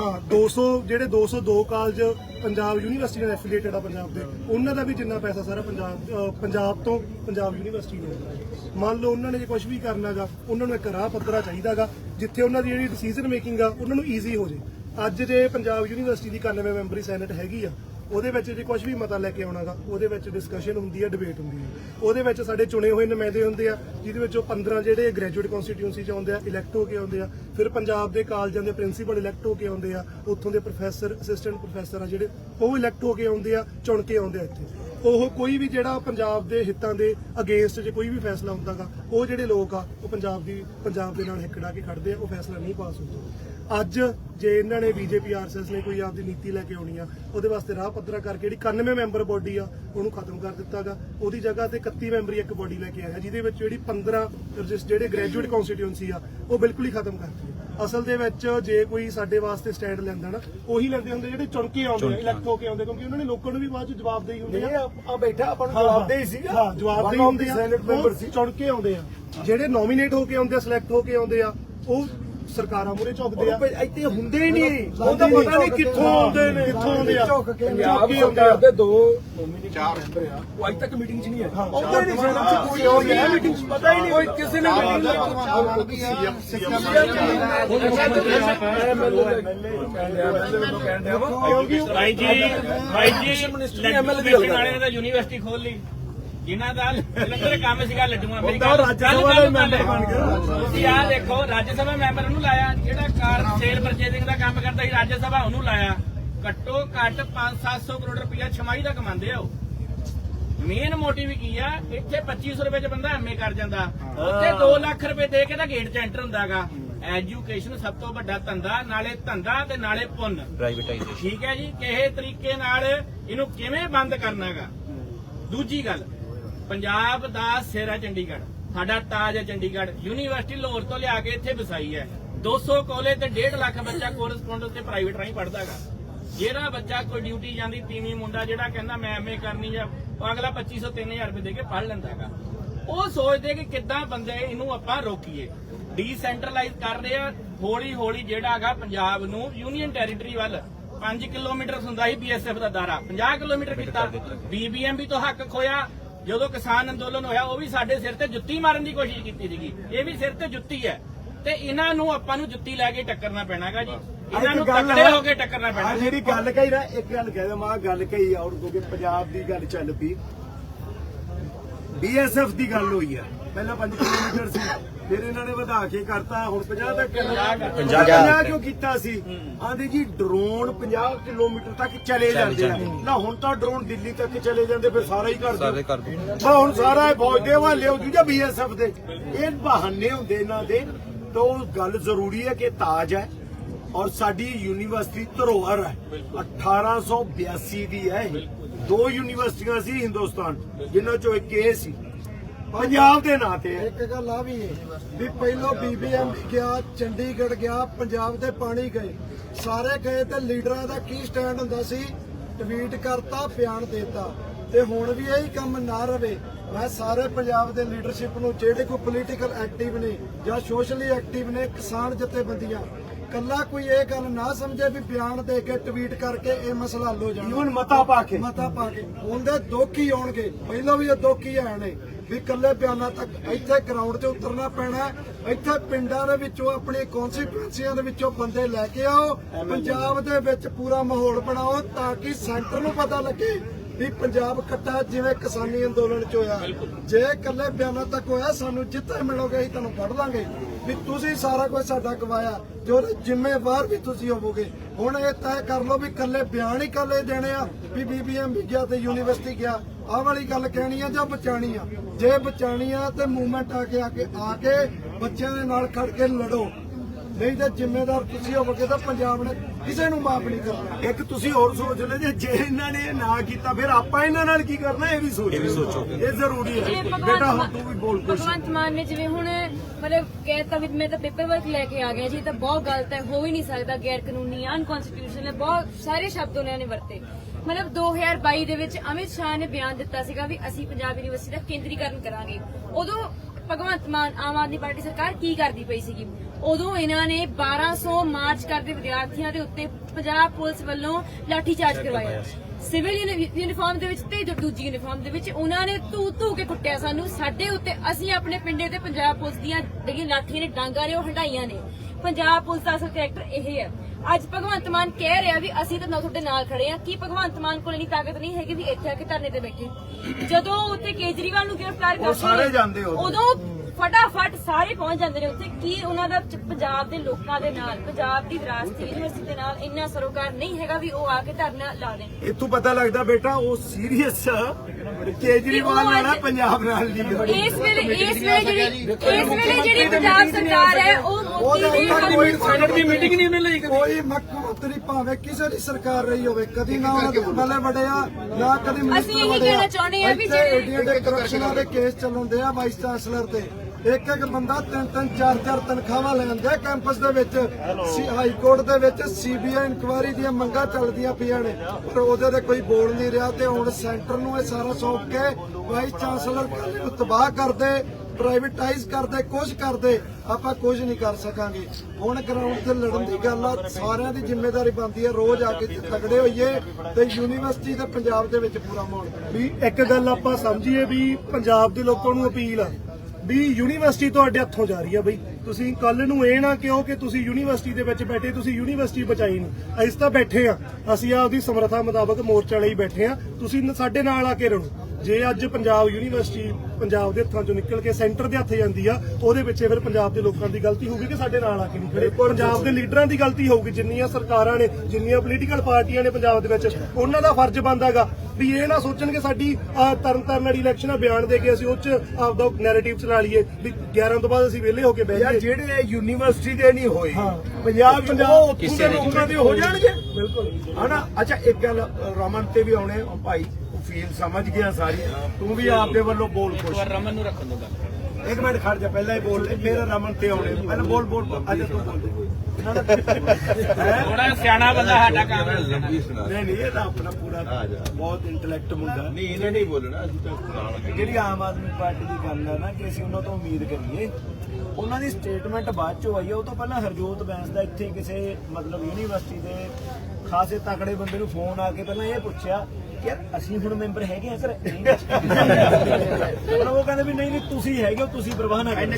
ਹਾਂ 200 ਜਿਹੜੇ 202 ਕਾਲਜ ਪੰਜਾਬ ਯੂਨੀਵਰਸਿਟੀ ਨਾਲ ਐਫੀਲੀਏਟਡ ਆ ਪੰਜਾਬ ਦੇ, ਉਹਨਾਂ ਦਾ ਵੀ ਜਿੰਨਾ ਪੈਸਾ ਸਾਰਾ ਪੰਜਾਬ, ਅਹ, ਪੰਜਾਬ ਤੋਂ ਪੰਜਾਬ ਯੂਨੀਵਰਸਿਟੀ ਨੂੰ ਆਉਂਦਾ ਹੈ। ਮੰਨ ਲਓ ਉਹਨਾਂ ਨੇ ਜੇ ਕੁਝ ਵੀ ਕਰਨਾਗਾ ਉਹਨਾਂ ਨੂੰ ਇੱਕ ਰਾਹ ਪੱਧਰਾ ਚਾਹੀਦਾਗਾ ਜਿੱਥੇ ਉਹਨਾਂ ਦੀ ਜਿਹੜੀ ਡਿਸੀਜਨ ਮੇਕਿੰਗ ਆ, ਉਹਨਾਂ ਨੂੰ ਈਜ਼ੀ ਹੋ ਜੇ ਅੱਜ ਜੇ ਪੰਜਾਬ ਯੂਨੀਵਰਸਿਟੀ ਦੀ 91 ਮੈਂਬਰੀ ਸੈਨੇਟ ਹੈਗੀ ਆ ਉਹਦੇ ਵਿੱਚ ਜੇ ਕੁਝ ਵੀ ਮਤਾ ਲੈ ਕੇ ਆਉਣਾਗਾ, ਉਹਦੇ ਵਿੱਚ ਡਿਸਕਸ਼ਨ ਹੁੰਦੀ ਹੈ ਡਿਬੇਟ ਹੁੰਦੀ ਹੈ ਉਹਦੇ ਵਿੱਚ ਸਾਡੇ ਚੁਣੇ ਹੋਏ ਨੁਮਾਇੰਦੇ ਹੁੰਦੇ ਆ, ਜਿਹਦੇ ਵਿੱਚੋਂ 15 ਜਿਹੜੇ ਗ੍ਰੈਜੂਏਟ ਕਨਸਟੀਟਿਊਂਸੀ ਚ ਆਉਂਦੇ ਆ ਇਲੈਕਟ ਹੋ ਕੇ ਆਉਂਦੇ ਆ, ਫਿਰ ਪੰਜਾਬ ਦੇ ਕਾਲਜਾਂ ਦੇ ਪ੍ਰਿੰਸੀਪਲ ਇਲੈਕਟ ਹੋ ਕੇ ਆਉਂਦੇ ਆ, ਉੱਥੋਂ ਦੇ ਪ੍ਰੋਫੈਸਰ ਅਸਿਸਟੈਂਟ ਪ੍ਰੋਫੈਸਰ ਆ ਜਿਹੜੇ, ਉਹ ਇਲੈਕਟ ਹੋ ਕੇ ਆਉਂਦੇ ਆ, ਚੁਣ ਕੇ ਆਉਂਦੇ ਆ ਇੱਥੇ। ਉਹ ਕੋਈ ਵੀ ਜਿਹੜਾ ਪੰਜਾਬ ਦੇ ਹਿੱਤਾਂ ਦੇ ਅਗੇਂਸਟ ਜੇ ਕੋਈ ਵੀ ਫੈਸਲਾ ਹੁੰਦਾਗਾ, ਉਹ ਜਿਹੜੇ ਲੋਕ ਆ, ਉਹ ਪੰਜਾਬ ਦੀ, ਪੰਜਾਬ ਦੇ ਨਾਲ ਹਿੱਕੜਾ ਕੇ ਖੜਦੇ ਆ, ਉਹ ਫੈਸਲਾ ਨਹੀਂ ਪਾਸ ਹੁੰਦਾ। ਅੱਜ ਜੇ ਇਹਨਾਂ ਨੇ ਬੀਜੇਪੀ ਆਰਐਸਐਸ ਨੇ ਕੋਈ ਆਪਦੀ ਨੀਤੀ ਲੈ ਕੇ ਆਉਣੀ ਆ ਉਹਦੇ ਵਾਸਤੇ ਰਾਹ ਪੱਧਰਾ ਕਰਕੇ ਜਿਹੜੀ 91 ਮੈਂਬਰ ਬੋਡੀ ਆ ਉਹਨੂੰ ਖਤਮ ਕਰ ਦਿੱਤਾਗਾ। ਉਹਦੀ ਜਗ੍ਹਾ ਤੇ 31 ਮੈਂਬਰੀ ਇੱਕ ਬੋਡੀ ਲੈ ਕੇ ਆਇਆ ਜਿਹਦੇ ਵਿੱਚ ਜਿਹੜੀ 15 ਰਜਿਸ- ਜਿਹੜੇ ਗ੍ਰੈਜੂਏਟ ਕਨਸਟੀਟਿਊਂਸੀ ਆ ਉਹ ਬਿਲਕੁਲ ਹੀ ਖਤਮ ਕਰਤੀ ਅਸਲ ਦੇ ਵਿੱਚ ਜੇ ਕੋਈ ਸਾਡੇ ਵਾਸਤੇ ਸਟੈਂਡ ਲੈਂਦਾ ਨਾ ਉਹੀ ਲੈਂਦੇ ਹੁੰਦੇ ਜਿਹੜੇ ਚੁਣ ਕੇ ਆਉਂਦੇ ਇਲੈਕਟ ਹੋ ਕੇ ਆਉਂਦੇ ਕਿਉਂਕਿ ਉਹਨਾਂ ਨੇ ਲੋਕਾਂ ਨੂੰ ਵੀ ਬਾਅਦ ਚ ਜਵਾਬਦੇਹੀ ਹੁੰਦੀ ਆ। ਆ ਬੈਠਾ ਆਪਾਂ ਨੂੰ ਹਾਂ, ਜਵਾਬ ਦੇ ਹੀ ਸੀਗਾ। ਹਾਂ ਜਵਾਬ ਦੇ One of ਹੁੰਦੇ ਆ ਚੁਣ ਕੇ ਆਉਂਦੇ ਆ। ਜਿਹੜੇ ਨੋਮੀਨੇਟ ਹੋ ਕੇ ਆਉਂਦੇ ਆ ਸਿਲੈਕਟ ਹੋ ਕੇ ਆਉਂਦੇ ਆ ਉਹ ਸਰਕਾਰਾਂ ਮੂਰੇ ਝੁਕਦੇ ਆ। ਇੱਥੇ ਹੁੰਦੇ ਹੀ ਨਹੀਂ। ਉਹ ਤਾਂ ਪਤਾ ਨਹੀਂ ਕਿੱਥੋਂ ਆਉਂਦੇ ਨੇ। ਕਿੱਥੋਂ ਆਉਂਦੇ ਆ। ਪੰਜਾਬ ਸਰਕਾਰ ਦੇ ਦੋ ਚਾਰ ਮੈਂਬਰ ਆ। ਉਹ ਅੱਜ ਤੱਕ ਮੀਟਿੰਗ 'ਚ ਨਹੀਂ ਆਏ। ਆਉਂਦੇ ਨਹੀਂ 'ਚ ਕੋਈ ਆਉਂਦੇ ਆ ਮੀਟਿੰਗ 'ਚ ਪਤਾ ਹੀ ਨਹੀਂ। ਕੋਈ ਕਿਸੇ ਨੇ ਮੀਟਿੰਗ ਭਾਈ ਜੀ ਭਾਈ ਜੀ ਲੱਡੂ ਵਾਲਿਆਂ ਦਾ ਯੂਨੀਵਰਸਿਟੀ ਖੋਲ ਲਈ। ਜਿਨ੍ਹਾਂ ਦਾ ਲੰਗਰ ਕੰਮ ਸੀਗਾ ਲੱਡੂਆਂ ਮੇਰੀ ਉਹ ਰਾਜ ਸਭਾ ਦਾ ਮੈਂਬਰ ਬਣ ਗਿਆ। ਤੁਸੀਂ ਆਹ ਦੇਖੋ ਰਾਜ ਸਭਾ ਮੈਂਬਰ ਨੂੰ ਲਾਇਆ ਜਿਹੜਾ ਕਾਰ ਸੇਲ ਪਰਚੇਜ਼ਿੰਗ ਦਾ ਕੰਮ ਕਰਦਾ ਸੀ ਰਾਜ ਸਭਾ ਉਹਨੂੰ ਲਾਇਆ। ਘੱਟੋ ਘੱਟ 5-700 ਕਰੋੜ ਰੁਪਇਆ ਛਮਾਈ ਦਾ ਕਮਾਉਂਦੇ ਆ ਉਹ। ਮੇਨ ਮੋਟਿਵ ਕੀ ਆ? ਇੱਥੇ 2500 ਰੁਪਏ ਚ ਬੰਦਾ ਐਮਏ ਕਰ ਜਾਂਦਾ। ਉੱਥੇ 2 ਲੱਖ ਰੁਪਏ ਦੇ ਕੇ ਤਾਂ ਗੇਟ ਚ ਐਂਟਰ ਹੁੰਦਾਗਾ ਐਜੂਕੇਸ਼ਨ ਸਭ ਤੋਂ ਵੱਡਾ ਧੰਦਾ ਨਾਲੇ ਧੰਦਾ ਤੇ ਨਾਲੇ ਪੁੰਨ। ਪ੍ਰਾਈਵੇਟਾਈਜ਼ੇਸ਼ਨ ਠੀਕ ਹੈ ਜੀ? ਕਿਸੇ ਤਰੀਕੇ ਨਾਲ ਇਹਨੂੰ ਕਿਵੇਂ ਬੰਦ ਕਰਨਾਗਾ ਦੂਜੀ ਗੱਲ ਪੰਜਾਬ ਦਾ ਸਿਰ ਹੈ ਚੰਡੀਗੜ੍ਹ ਸਾਡਾ ਤਾਜ ਹੈ ਚੰਡੀਗੜ੍ਹ। ਯੂਨੀਵਰਸਿਟੀ ਲਾਹੌਰ ਤੋਂ ਲਿਆ ਕੇ ਇੱਥੇ ਵਸਾਈ ਹੈ। 200 ਕਾਲਜ ਤੇ 1.5 ਲੱਖ ਬੱਚਾ ਕੋਰਸਪੋਂਡੈਂਸ ਤੇ ਪ੍ਰਾਈਵੇਟ ਰਾਹੀਂ ਪੜਦਾਗਾ ਜਿਹੜਾ ਬੱਚਾ ਕੋਈ ਡਿਊਟੀ ਜਾਂਦੀ ਤੀਵੀਂ ਮੁੰਡਾ ਜਿਹੜਾ ਕਹਿੰਦਾ ਮੈਂ ਐਮਏ ਕਰਨੀ ਜਾਂ ਉਹ ਅਗਲਾ 2500 3000 ਰੁਪਏ ਦੇ ਕੇ ਪੜ ਲੈਂਦਾਗਾ ਉਹ ਸੋਚਦੇ ਕਿ ਕਿੱਦਾਂ ਬੰਦੇ ਇਹਨੂੰ ਆਪਾਂ ਰੋਕੀਏ। ਡੀਸੈਂਟਰਲਾਈਜ਼ ਕਰ ਰਹੇ ਆ ਹੌਲੀ ਹੌਲੀ ਜਿਹੜਾ ਹੈਗਾ ਪੰਜਾਬ ਨੂੰ ਯੂਨੀਅਨ ਟੈਰੀਟਰੀ ਵੱਲ। 5 ਕਿਲੋਮੀਟਰ ਹੁੰਦਾ ਸੀ ਬੀਐਸਐਫ ਦਾ ਦਾਰਾ 50 ਕਿਲੋਮੀਟਰ ਕੀਤਾ। ਬੀਬੀਐਮਬੀ ਤੋਂ ਹੱਕ ਖੋਇਆ ਜਦੋਂ ਕਿਸਾਨ ਅੰਦੋਲਨ ਹੋਇਆ ਉਹ ਵੀ ਸਾਡੇ ਸਿਰ ਤੇ ਜੁੱਤੀ ਮਾਰਨ ਦੀ ਕੋਸ਼ਿਸ਼ ਕੀਤੀ ਸੀਗੀ। ਇਹ ਵੀ ਸਿਰ ਤੇ ਜੁੱਤੀ ਹੈ। ਤੇ ਇਹਨਾਂ ਨੂੰ ਆਪਾਂ ਨੂੰ ਜੁੱਤੀ ਲੈ ਕੇ ਟੱਕਰਨਾ ਪੈਣਾਗਾ ਜੀ। ਇਹਨਾਂ ਨੂੰ ਤਕੜੇ ਹੋ ਕੇ ਟੱਕਰਨਾ ਪੈਣਾ ਜਿਹੜੀ ਗੱਲ ਕਹੀ ਨਾ ਇੱਕ ਗੱਲ ਕਹਿ ਦਵਾਂ ਗੱਲ ਕਹੀ ਔਰ ਕਿਉਂਕਿ ਪੰਜਾਬ ਦੀ ਗੱਲ ਚੱਲ ਪਈ। ਬੀਐਸਐਫ ਦੀ ਗੱਲ ਹੋਈ ਆ। ਪਹਿਲਾਂ 5 ਕਿਲੋਮੀਟਰ ਸੀ ਫਿਰ ਇਹਨਾਂ ਨੇ ਵਧਾ ਕੇ ਕਰਤਾ ਹੁਣ 50 ਤੱਕ ਕਰਤਾ 50 ਕਿਉਂ ਕੀਤਾ ਸੀ? ਆਂਦੇ ਜੀ ਡਰੋਨ 50 ਕਿਲੋਮੀਟਰ ਤੱਕ ਚਲੇ ਜਾਂਦੇ ਆ। ਨਾ ਹੁਣ ਤਾਂ ਡਰੋਨ ਦਿੱਲੀ ਤੱਕ ਚਲੇ ਜਾਂਦੇ ਫਿਰ ਸਾਰਾ ਹੀ ਕਰ ਦਿਓ। ਬਾ ਹੁਣ ਸਾਰਾ ਇਹ ਫੌਜ ਦੇ ਹਵਾਲੇ ਹੋ ਜੂ ਜਾਂ ਬੀਐਸਐਫ ਦੇ? ਇਹ ਬਹਾਨੇ ਹੁੰਦੇ ਇਹਨਾਂ ਦੇ। ਤਾਂ ਉਹ ਗੱਲ ਜ਼ਰੂਰੀ ਹੈ ਕਿ ਤਾਜ ਹੈ ਔਰ ਸਾਡੀ ਯੂਨੀਵਰਸਿਟੀ ਧਰੋਹਰ ਹੈ। 1882 ਦੀ ਹੈ ਇਹ। ਦੋ ਯੂਨੀਵਰਸਿਟੀਆਂ ਸੀ ਹਿੰਦੁਸਤਾਨ, ਜਿਨ੍ਹਾਂ ਚੋਂ ਇੱਕ ਇਹ ਸੀ। ਪੰਜਾਬ ਦੇ ਨਾਂ ਤੇ ਹੈ। ਇੱਕ ਗੱਲ ਆ ਵੀ ਹੈ ਵੀ ਪਹਿਲੋਂ ਬੀਬੀਐਮ ਗਿਆ, ਚੰਡੀਗੜ੍ਹ ਗਿਆ, ਪੰਜਾਬ ਦੇ ਪਾਣੀ ਗਏ। ਸਾਰੇ ਗਏ ਤੇ ਲੀਡਰਾਂ ਦਾ ਕੀ ਸਟੈਂਡ ਹੁੰਦਾ ਸੀ? ਟਵੀਟ ਕਰਤਾ, ਬਿਆਨ ਦੇਤਾ। ਤੇ ਹੁਣ ਵੀ ਇਹੀ ਕੰਮ ਨਾ ਰਵੇ। ਮੈਂ ਸਾਰੇ ਪੰਜਾਬ ਦੇ ਲੀਡਰਸ਼ਿਪ ਨੂੰ, ਜਿਹੜੇ ਕੋਈ ਪੋਲੀਟੀਕਲ ਐਕਟਿਵ ਨੇ ਜਾਂ ਸੋਸ਼ਲੀ ਐਕਟਿਵ ਨੇ, ਕਿਸਾਨ ਜਥੇਬੰਦੀਆਂ ਕੱਲਾ ਕੋਈ ਇਹ ਗੱਲ ਨਾ ਸਮਝੇ ਵੀ ਬਿਆਨ ਦੇ ਕੇ ਟਵੀਟ ਕਰਕੇ ਇਹ ਮਸਲਾ ਹੱਲ ਹੋ ਜਾਣਾ। ਈਵਨ ਮਤਾ ਪਾ ਕੇ। ਮਤਾ ਪਾ ਕੇ। ਉਹਦੇ ਦੁੱਖ ਹੀ ਆਉਣਗੇ ਪਹਿਲਾਂ ਵੀ ਇਹ ਦੁੱਖ ਹੀ ਆਏ ਨੇ ਵੀ ਕੱਲੇ ਬਿਆਨਾਂ ਤੱਕ ਇੱਥੇ ਗਰਾਊਂਡ ਤੇ ਉਤਰਨਾ ਪੈਣਾ। ਇੱਥੇ ਪਿੰਡਾਂ ਦੇ ਵਿੱਚੋਂ ਆਪਣੀ ਕੌਨਸਟੀਟੂਐਂਸੀਆਂ ਦੇ ਵਿੱਚੋਂ ਬੰਦੇ ਲੈ ਕੇ ਆਓ। ਪੰਜਾਬ ਦੇ ਵਿੱਚ ਪੂਰਾ ਮਾਹੌਲ ਬਣਾਓ ਤਾਂ ਕਿ ਸੈਂਟਰ ਨੂੰ ਪਤਾ ਲੱਗੇ ਵੀ ਪੰਜਾਬ ਇਕੱਠਾ ਜਿਵੇਂ ਕਿਸਾਨੀ ਅੰਦੋਲਨ ਚ ਹੋਇਆ, ਜੇ ਕੱਲੇ ਬਿਆਨਾਂ ਤੱਕ ਹੋਇਆ, ਸਾਨੂੰ ਜਿੱਥੇ ਮਿਲੋਗੇ ਅਸੀਂ ਤੁਹਾਨੂੰ ਫੜ ਲਾਂਗੇ। ਵੀ ਤੁਸੀਂ ਸਾਰਾ ਕੁਝ ਸਾਡਾ ਗਵਾਇਆ ਤੇ ਉਹਦੇ ਜ਼ਿੰਮੇਵਾਰ ਵੀ ਤੁਸੀਂ ਹੋਵੋਗੇ। ਹੁਣ ਇਹ ਤੈਅ ਕਰ ਲਓ ਵੀ ਕੱਲੇ ਬਿਆਨ ਹੀ ਕੱਲੇ ਦੇਣੇ ਆ, ਵੀ ਬੀਬੀਐਮ ਵੀ ਗਿਆ ਤੇ ਯੂਨੀਵਰਸਿਟੀ ਗਿਆ। ਆਹ ਵਾਲੀ ਗੱਲ ਕਹਿਣੀ ਆ ਜਾਂ ਬਚਾਣੀ ਆ? ਜੇ ਬਚਾਣੀ ਆ ਤੇ ਮੂਵਮੈਂਟ ਆ ਕੇ ਆ ਕੇ ਆ ਕੇ ਬੱਚਿਆਂ ਦੇ ਨਾਲ ਖੜ ਕੇ ਲੜੋ। ਨਹੀਂ ਤਾਂ ਜ਼ਿੰਮੇਦਾਰ ਤੁਸੀਂ ਹੋਵੋਗੇ ਤਾਂ ਪੰਜਾਬ ਨੇ ਕਿਸੇ ਨੂੰ ਮਾਫ ਨਹੀਂ ਕਰਨਾ। ਇੱਕ ਤੁਸੀਂ ਹੋਰ ਸੋਚ ਲਓ ਜੇ ਜੇ ਇਹਨਾਂ ਨੇ ਇਹ ਨਾ ਕੀਤਾ ਫਿਰ ਆਪਾਂ ਇਹਨਾਂ ਨਾਲ ਕੀ ਕਰਨਾ ਇਹ ਵੀ ਸੋਚੋ। ਇਹ ਵੀ ਸੋਚੋ। ਇਹ ਜ਼ਰੂਰੀ ਹੈ। ਬੇਟਾ ਹੁਣ ਤੂੰ ਵੀ ਬੋਲ ਕੁਛ। ਭਗਵੰਤ ਮਾਨ ਨੇ ਜਿਵੇਂ ਹੁਣ ਮਤਲਬ ਕਹਿਤਾ ਵੀ ਮੈਂ ਤਾਂ ਪੇਪਰ ਵਰਕ ਲੈ ਕੇ ਆ ਗਿਆ ਜੀ ਤਾਂ ਬਹੁਤ ਗਲਤ ਹੈ ਹੋ ਹੀ ਨਹੀਂ ਸਕਦਾ ਗੈਰ ਕਾਨੂੰਨੀ ਅਨਕਨਸਟੀਟਿਊਸ਼ਨਲ ਹੈ ਬਹੁਤ ਸਾਰੇ ਸ਼ਬਦ ਉਹਨਾਂ ਨੇ ਵਰਤੇ। ਮਤਲਬ 2022 ਦੇ ਵਿੱਚ ਅਮਿਤ ਸ਼ਾਹ ਨੇ ਬਿਆਨ ਦਿੱਤਾ ਸੀਗਾ ਵੀ ਅਸੀਂ ਪੰਜਾਬ ਯੂਨੀਵਰਸਿਟੀ ਦਾ ਕੇਂਦਰੀਕਰਨ ਕਰਾਂਗੇ। ਉਦੋਂ ਭਗਵੰਤ ਮਾਨ ਆਮ ਆਦਮੀ ਪਾਰਟੀ ਸਰਕਾਰ ਕੀ ਕਰਦੀ ਪਈ ਸੀਗੀ? ਉਦੋਂ ਇਹਨਾਂ ਨੇ 1200 ਮਾਰਚ ਕਰਦੇ ਵਿਦਿਆਰਥੀਆਂ ਦੇ ਉੱਤੇ ਪੰਜਾਬ ਪੁਲਿਸ ਵੱਲੋਂ ਲਾਠੀ ਚਾਰਜ ਕਰਵਾਇਆ। ਸਿਵਲ ਯੂਨੀਫਾਰਮ ਦੇ ਵਿੱਚ ਤੇ ਦੂਜੀ ਯੂਨੀਫਾਰਮ ਦੇ ਵਿੱਚ ਉਹਨਾਂ ਨੇ ਧੂ ਧੂ ਕੇ ਕੁੱਟਿਆ ਸਾਨੂੰ। ਸਾਡੇ ਉੱਤੇ ਅਸੀਂ ਆਪਣੇ ਪਿੰਡੇ ਤੇ ਪੰਜਾਬ ਪੁਲਿਸ ਦੀਆਂ ਜਿਹੜੀਆਂ ਲਾਠੀਆਂ ਨੇ ਡਾਂਗਾਂ ਨੇ ਉਹ ਹਟਾਈਆਂ ਨੇ। ਪੰਜਾਬ ਪੁਲਿਸ ਦਾ ਅਸਲ ਕਰੈਕਟਰ ਇਹ ਹੈ। ਅੱਜ ਭਗਵੰਤ ਮਾਨ ਕਹਿ ਰਿਹਾ ਵੀ ਅਸੀਂ ਤਾਂ ਤੁਹਾਡੇ ਨਾਲ ਖੜੇ ਆ ਕੀ ਭਗਵੰਤ ਮਾਨ ਕੋਲ ਇੰਨੀ ਤਾਕਤ ਨਹੀਂ ਹੈਗੀ ਵੀ ਇੱਥੇ ਆ ਕੇ ਧਰਨੇ ਤੇ ਬੈਠੇ ਜਦੋਂ ਉੱਥੇ ਕੇਜਰੀਵਾਲ ਨੂੰ ਗ੍ਰਿਫਤਾਰ ਉਹ ਕਰਦੇ ਸਾਰੇ ਜਾਂਦੇ ਉੱਥੇ। ਉਦੋਂ ਫਟਾਫਟ ਸਾਰੇ ਪਹੁੰਚ ਜਾਂਦੇ ਨੇ ਉੱਥੇ। ਕੀ ਉਹਨਾਂ ਦਾ ਚ- ਪੰਜਾਬ ਦੇ ਲੋਕਾਂ ਦੇ ਨਾਲ ਪੰਜਾਬ ਦੀ ਵਿਰਾਸਤ ਯੂਨੀਵਰਸਿਟੀ ਦੇ ਨਾਲ ਇੰਨਾ ਸਰੋਕਾਰ ਨਹੀਂ ਹੈਗਾ ਵੀ ਉਹ ਆ ਕੇ ਧਰਨਾ ਲਾ ਦੇਣ? ਇਤੋਂ ਪਤਾ ਲੱਗਦਾ ਬੇਟਾ ਉਹ ਸੀਰੀਅਸ ਕੇਜਰੀਵਾਲ ਨਾਲ ਆ, ਪੰਜਾਬ ਨਾਲ ਨਹੀਂ ਇਸ ਵੇਲੇ ਇਸ ਵੇਲੇ ਜਿਹੜੀ ਇਸ ਵੇਲੇ ਜਿਹੜੀ ਪੰਜਾਬ ਸਰਕਾਰ ਹੈ ਉਹ ਮੋਦੀ ਦੀ ਕੋਈ ਹਰ- ਦੀ ਮੀਟਿੰਗ ਨਹੀਂ ਉਹਨੇ ਲਈ ਕੋਈ ਮੁੱਖ ਮੰਤਰੀ ਭਾਵੇਂ ਕਿਸੇ ਦੀ ਸਰਕਾਰ ਰਹੀ ਹੋਵੇ ਕਦੀ ਨਾ ਉਹਨਾਂ ਦੇ ਮੱਲੇ ਵੜਿਆ ਨਾ ਕਦੀ ਅਸੀਂ ਇਹੀ ਵੜਿਆ ਕਹਿਣਾ ਚਾਹੁੰਦੇ ਹਾਂ ਵੀ ਇੱਥੇ ਜਿਹੜੇ- ਏਡੀਆਂ ਦੇ ਕਰਪਸ਼ਨਾਂ ਦੇ ਕੇਸ ਆ ਵਾਈਸ ਚਾਂਸਲਰ ਤੇ। ਇੱਕ ਇੱਕ ਬੰਦਾ ਤਿੰਨ ਤਿੰਨ, ਚਾਰ ਚਾਰ ਤਨਖਾਹਾਂ ਲੈਂਦਾ ਕੈਂਪਸ ਦੇ ਵਿੱਚ। ਸੀ ਹਾਈ ਕੋਰਟ ਦੇ ਵਿੱਚ ਸੀਬੀਆਈ ਇਨਕੁਆਇਰੀ ਦੀਆਂ ਮੰਗਾਂ ਚੱਲਦੀਆਂ ਪਈਆਂ ਨੇ। ਪਰ ਉਹਦੇ ਤੇ ਕੋਈ ਬੋਲ ਨਹੀਂ ਰਿਹਾ ਤੇ ਹੁਣ ਸੈਂਟਰ ਨੂੰ ਇਹ ਸਾਰਾ ਸੌਂਪ ਕੇ ਵਾਈਸ ਚਾਂਸਲਰ ਕੱਲ੍ਹ ਨੂੰ ਤਬਾਹ ਕਰਦੇ, ਪ੍ਰਾਈਵੇਟਾਈਜ਼ ਕਰਦੇ ਕੁਝ ਕਰਦੇ, ਆਪਾਂ ਕੁਝ ਨਹੀਂ ਕਰ ਸਕਾਂਗੇ। ਹੁਣ ਗਰਾਊਂਡ ਤੇ ਲੜਨ ਦੀ ਗੱਲ ਆ, ਸਾਰਿਆਂ ਦੀ ਜ਼ਿੰਮੇਵਾਰੀ ਬਣਦੀ ਹੈ ਰੋਜ਼ ਆ ਕੇ ਤਗੜੇ ਹੋਈਏ ਤੇ ਯੂਨੀਵਰਸਿਟੀ ਤੇ ਪੰਜਾਬ ਦੇ ਵਿੱਚ ਪੂਰਾ ਮਾਹੌਲ। ਵੀ ਇੱਕ ਗੱਲ ਆਪਾਂ ਸਮਝੀਏ ਵੀ ਪੰਜਾਬ ਦੇ ਲੋਕਾਂ ਨੂੰ ਅਪੀਲ ਆ ਵੀ ਯੂਨੀਵਰਸਿਟੀ ਤੁਹਾਡੇ ਹੱਥੋਂ ਜਾ ਰਹੀ ਆ ਬਈ। ਤੁਸੀਂ ਕੱਲ ਨੂੰ ਇਹ ਨਾ ਕਿਉਂ ਕਿ ਤੁਸੀਂ ਯੂਨੀਵਰਸਿਟੀ ਦੇ ਵਿੱਚ ਬੈਠੇ, ਤੁਸੀਂ ਯੂਨੀਵਰਸਿਟੀ ਬਚਾਈ ਨਹੀਂ ਅਸੀਂ ਤਾਂ ਬੈਠੇ ਆ। ਅਸੀਂ ਆਪਦੀ ਸਮਰੱਥਾ ਮੁਤਾਬਕ ਮੋਰਚਾ ਲਈ ਬੈਠੇ ਆ। ਤੁਸੀਂ ਸਾਡੇ ਨਾਲ ਆ ਕੇ ਰਹੋ। ਜੇ ਅੱਜ ਪੰਜਾਬ ਯੂਨੀਵਰਸਿਟੀ ਪੰਜਾਬ ਦੇ ਹੱਥਾਂ ਚੋਂ ਨਿਕਲ ਕੇ ਸੈਂਟਰ ਦੇ ਹੱਥੇ ਜਾਂਦੀ ਆ ਉਹਦੇ ਪਿੱਛੇ ਫਿਰ ਪੰਜਾਬ ਦੇ ਲੋਕਾਂ ਦੀ ਗਲਤੀ ਹੋਊਗੀ ਕਿ ਸਾਡੇ ਨਾਲ ਆ ਕੇ ਨਹੀਂ ਖੜੇ? ਪੰਜਾਬ ਦੇ ਲੀਡਰਾਂ ਦੀ ਗਲਤੀ ਹੋਊਗੀ ਜਿੰਨੀਆਂ ਸਰਕਾਰਾਂ ਨੇ ਜਿੰਨੀਆਂ ਪੋਲੀਟੀਕਲ ਪਾਰਟੀਆਂ ਨੇ ਪੰਜਾਬ ਦੇ ਵਿੱਚ ਉਹਨਾਂ ਦਾ ਫਰਜ਼ ਬਣਦਾਗਾ ਵੀ ਇਹ ਨਾ ਸੋਚਣ ਕਿ ਸਾਡੀ ਤਰਨ ਤਾਰਨ ਵਾਲੀ ਇਲੈਕਸ਼ਨ ਆ ਬਿਆਨ ਦੇ ਕੇ ਅਸੀਂ ਉਹ ਚ ਆਪਦਾ ਨੈਰੇਟਿਵ ਚਲਾ ਲਈਏ ਵੀ 11 ਤੋਂ ਬਾਅਦ ਅਸੀਂ ਵਿਹਲੇ ਹੋ ਕੇ ਬਹਿ ਜਾਈਏ। ਜਿਹੜੇ ਯੂਨੀਵਰਸਿਟੀ ਦੇ ਨਹੀਂ ਹੋਏ। ਪੰਜਾਬ ਪੰਜਾਬ ਉੱਥੋਂ ਦੇ ਲੋਕਾਂ ਦੇ ਹੋ ਜਾਣਗੇ। ਬਿਲਕੁਲ। ਹਨਾ? ਅੱਛਾ ਇੱਕ ਗੱਲ ਰਮਨ ਤੇ ਵੀ ਆਉਣੇ ਭਾਈ। ਫੀਲ ਸਮਝ ਗਿਆ ਸਾਰੀ। ਤੂੰ ਵੀ ਆਪਦੇ ਵੱਲੋਂ ਬੋਲ ਇੱਕ ਕੁਛ ਵਾਰ ਰਮਨ ਨੂੰ ਰੱਖਣ ਦੋ ਗੱਲ। ਇੱਕ ਮਿੰਟ ਖੜ ਜਾ ਪਹਿਲਾਂ ਹੀ ਬੋਲ। ਲੈ ਫਿਰ ਰਮਨ ਤੇ ਆਉਣੇ। ਪਹਿਲਾਂ ਬੋਲ ਬੋਲ। ਅੱਜ ਤੂੰ ਬੋਲ? ਥੋੜਾ ਸਿਆਣਾ ਬੰਦਾ ਸਾਡਾ ਕੰਮ ਹੈ। ਲੰਬੀ ਸੁਣਾ। ਨਹੀਂ ਨਹੀਂ ਇਹ ਤਾਂ ਆਪਣਾ ਪੂਰਾ। ਬਹੁਤ ਇੰਟੈਲੈਕਟ ਮੁੰਡਾ। ਨਹੀਂ ਇਹਨੇ ਨਹੀਂ ਬੋਲਣਾ ਅਸੀਂ ਤਾਂ ਸੁਣਾਵਾਂਗੇ ਜਿਹੜੀ ਆਮ ਆਦਮੀ ਪਾਰਟੀ ਦੀ ਗੱਲ ਹੈ ਨਾ ਕਿ ਅਸੀਂ ਉਹਨਾਂ ਤੋਂ ਉਮੀਦ ਕਰੀਏ ਉਹਨਾਂ ਦੀ ਸਟੇਟਮੈਂਟ ਬਾਅਦ ਚੋਂ ਆਈ ਹੈ ਉਹ ਤੋਂ ਪਹਿਲਾਂ ਹਰਜੋਤ ਬੈਂਸ ਦਾ ਇੱਥੇ ਕਿਸੇ ਮਤਲਬ ਯੂਨੀਵਰਸਿਟੀ ਦੇ ਖਾਸੇ ਤਕੜੇ ਬੰਦੇ ਨੂੰ ਫੋਨ ਆ ਕੇ ਪਹਿਲਾਂ ਇਹ ਪੁੱਛਿਆ ਯਾਰ ਅਸੀਂ ਹੁਣ ਮੈਂਬਰ ਹੈਗੇ ਆ ਸਰ ਪਰ ਉਹ ਕਹਿੰਦੇ ਵੀ ਨਹੀਂ ਨਹੀਂ ਤੁਸੀਂ ਹੈਗੇ ਹੋ ਤੁਸੀਂ ਪ੍ਰਵਾਹ ਨਾ ਕਰੋ।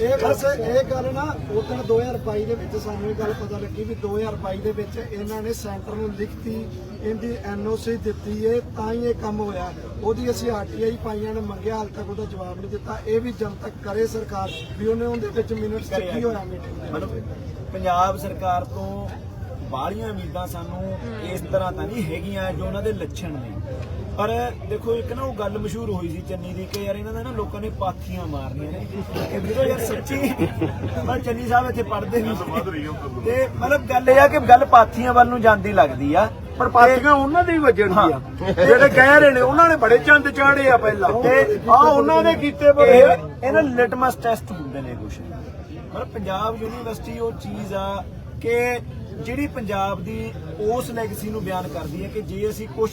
ਇਹ ਬਸ ਇਹ ਗੱਲ ਨਾ ਉਦੋਂ 2022 ਦੇ ਵਿੱਚ ਸਾਨੂੰ ਇਹ ਗੱਲ ਪਤਾ ਲੱਗੀ ਵੀ 2022 ਦੇ ਵਿੱਚ ਇਹਨਾਂ ਨੇ ਸੈਂਟਰ ਨੂੰ ਲਿਖਤੀ ਇਹਦੀ ਐਨਓਸੀ ਦਿੱਤੀ ਏ ਤਾਂ ਹੀ ਇਹ ਕੰਮ ਹੋਇਆ। ਉਹਦੀ ਅਸੀਂ ਆਰਟੀਆਈ ਪਾਈਆਂ ਨੇ ਮੰਗਿਆ ਹਾਲ ਤੱਕ ਉਹਦਾ ਜਵਾਬ ਨਹੀਂ ਦਿੱਤਾ। ਇਹ ਵੀ ਜਨਤਕ ਕਰੇ ਸਰਕਾਰ ਵੀ ਉਹਨੇ ਉਹਦੇ ਵਿੱਚ ਮਿੰਟਸ ਕੀ ਹੋਇਆ? ਮੀਟਿੰਗ ਮਤਲਬ ਪੰਜਾਬ ਸਰਕਾਰ ਤੋਂ ਬਾਹਲੀਆਂ ਉਮੀਦਾਂ ਸਾਨੂੰ ਇਸ ਤਰ੍ਹਾਂ ਤਾਂ ਨਹੀਂ ਹੈਗੀਆਂ ਜੋ ਉਹਨਾਂ ਦੇ ਲੱਛਣ ਨੇ। ਪਰ ਦੇਖੋ ਇੱਕ ਨਾ ਉਹ ਗੱਲ ਮਸ਼ਹੂਰ ਹੋਈ ਸੀ ਚੰਨੀ ਦੀ ਕਿ ਯਾਰ ਇਹਨਾਂ ਦਾ ਨਾ ਲੋਕਾਂ ਨੇ ਪਾਥੀਆਂ ਮਾਰਨੀਆਂ ਨੇ। ਕਿ ਵੀਰੋ ਯਾਰ ਸੱਚੀ ਪਰ ਚੰਨੀ ਸਾਹਿਬ ਇੱਥੇ ਪੜਦੇ ਨਹੀਂ ਤੇ ਮਤਲਬ ਗੱਲ ਇਹ ਆ ਕਿ ਗੱਲ ਪਾਥੀਆਂ ਵੱਲ ਨੂੰ ਜਾਂਦੀ ਲੱਗਦੀ ਆ ਪਰ ਪਾਰਟੀਆਂ ਉਹਨਾਂ ਦੀ ਵੱਜਣਗੀਆਂ ਜਿਹੜੇ ਕਹਿ ਰਹੇ ਨੇ ਉਹਨਾਂ ਨੇ ਬੜੇ ਚੰਦ ਚਾੜੇ ਆ ਪਹਿਲਾਂ। ਤੇ ਆ ਉਹਨਾਂ ਨੇ ਕੀਤੇ ਬੜੇ। ਇਹ ਇਹਨਾਂ ਲਿਟਮਸ ਟੈਸਟ ਹੁੰਦੇ ਨੇ ਕੁਝ ਮਤਲਬ ਪੰਜਾਬ ਯੂਨੀਵਰਸਿਟੀ ਉਹ ਚੀਜ਼ ਆ ਕਿ ਜਿਹੜੀ ਪੰਜਾਬ ਦੀ ਉਸ ਲੈਗੇਸੀ ਨੂੰ ਬਿਆਨ ਕਰਦੀ ਹੈ ਕਿ ਜੇ ਅਸੀਂ ਕੁਝ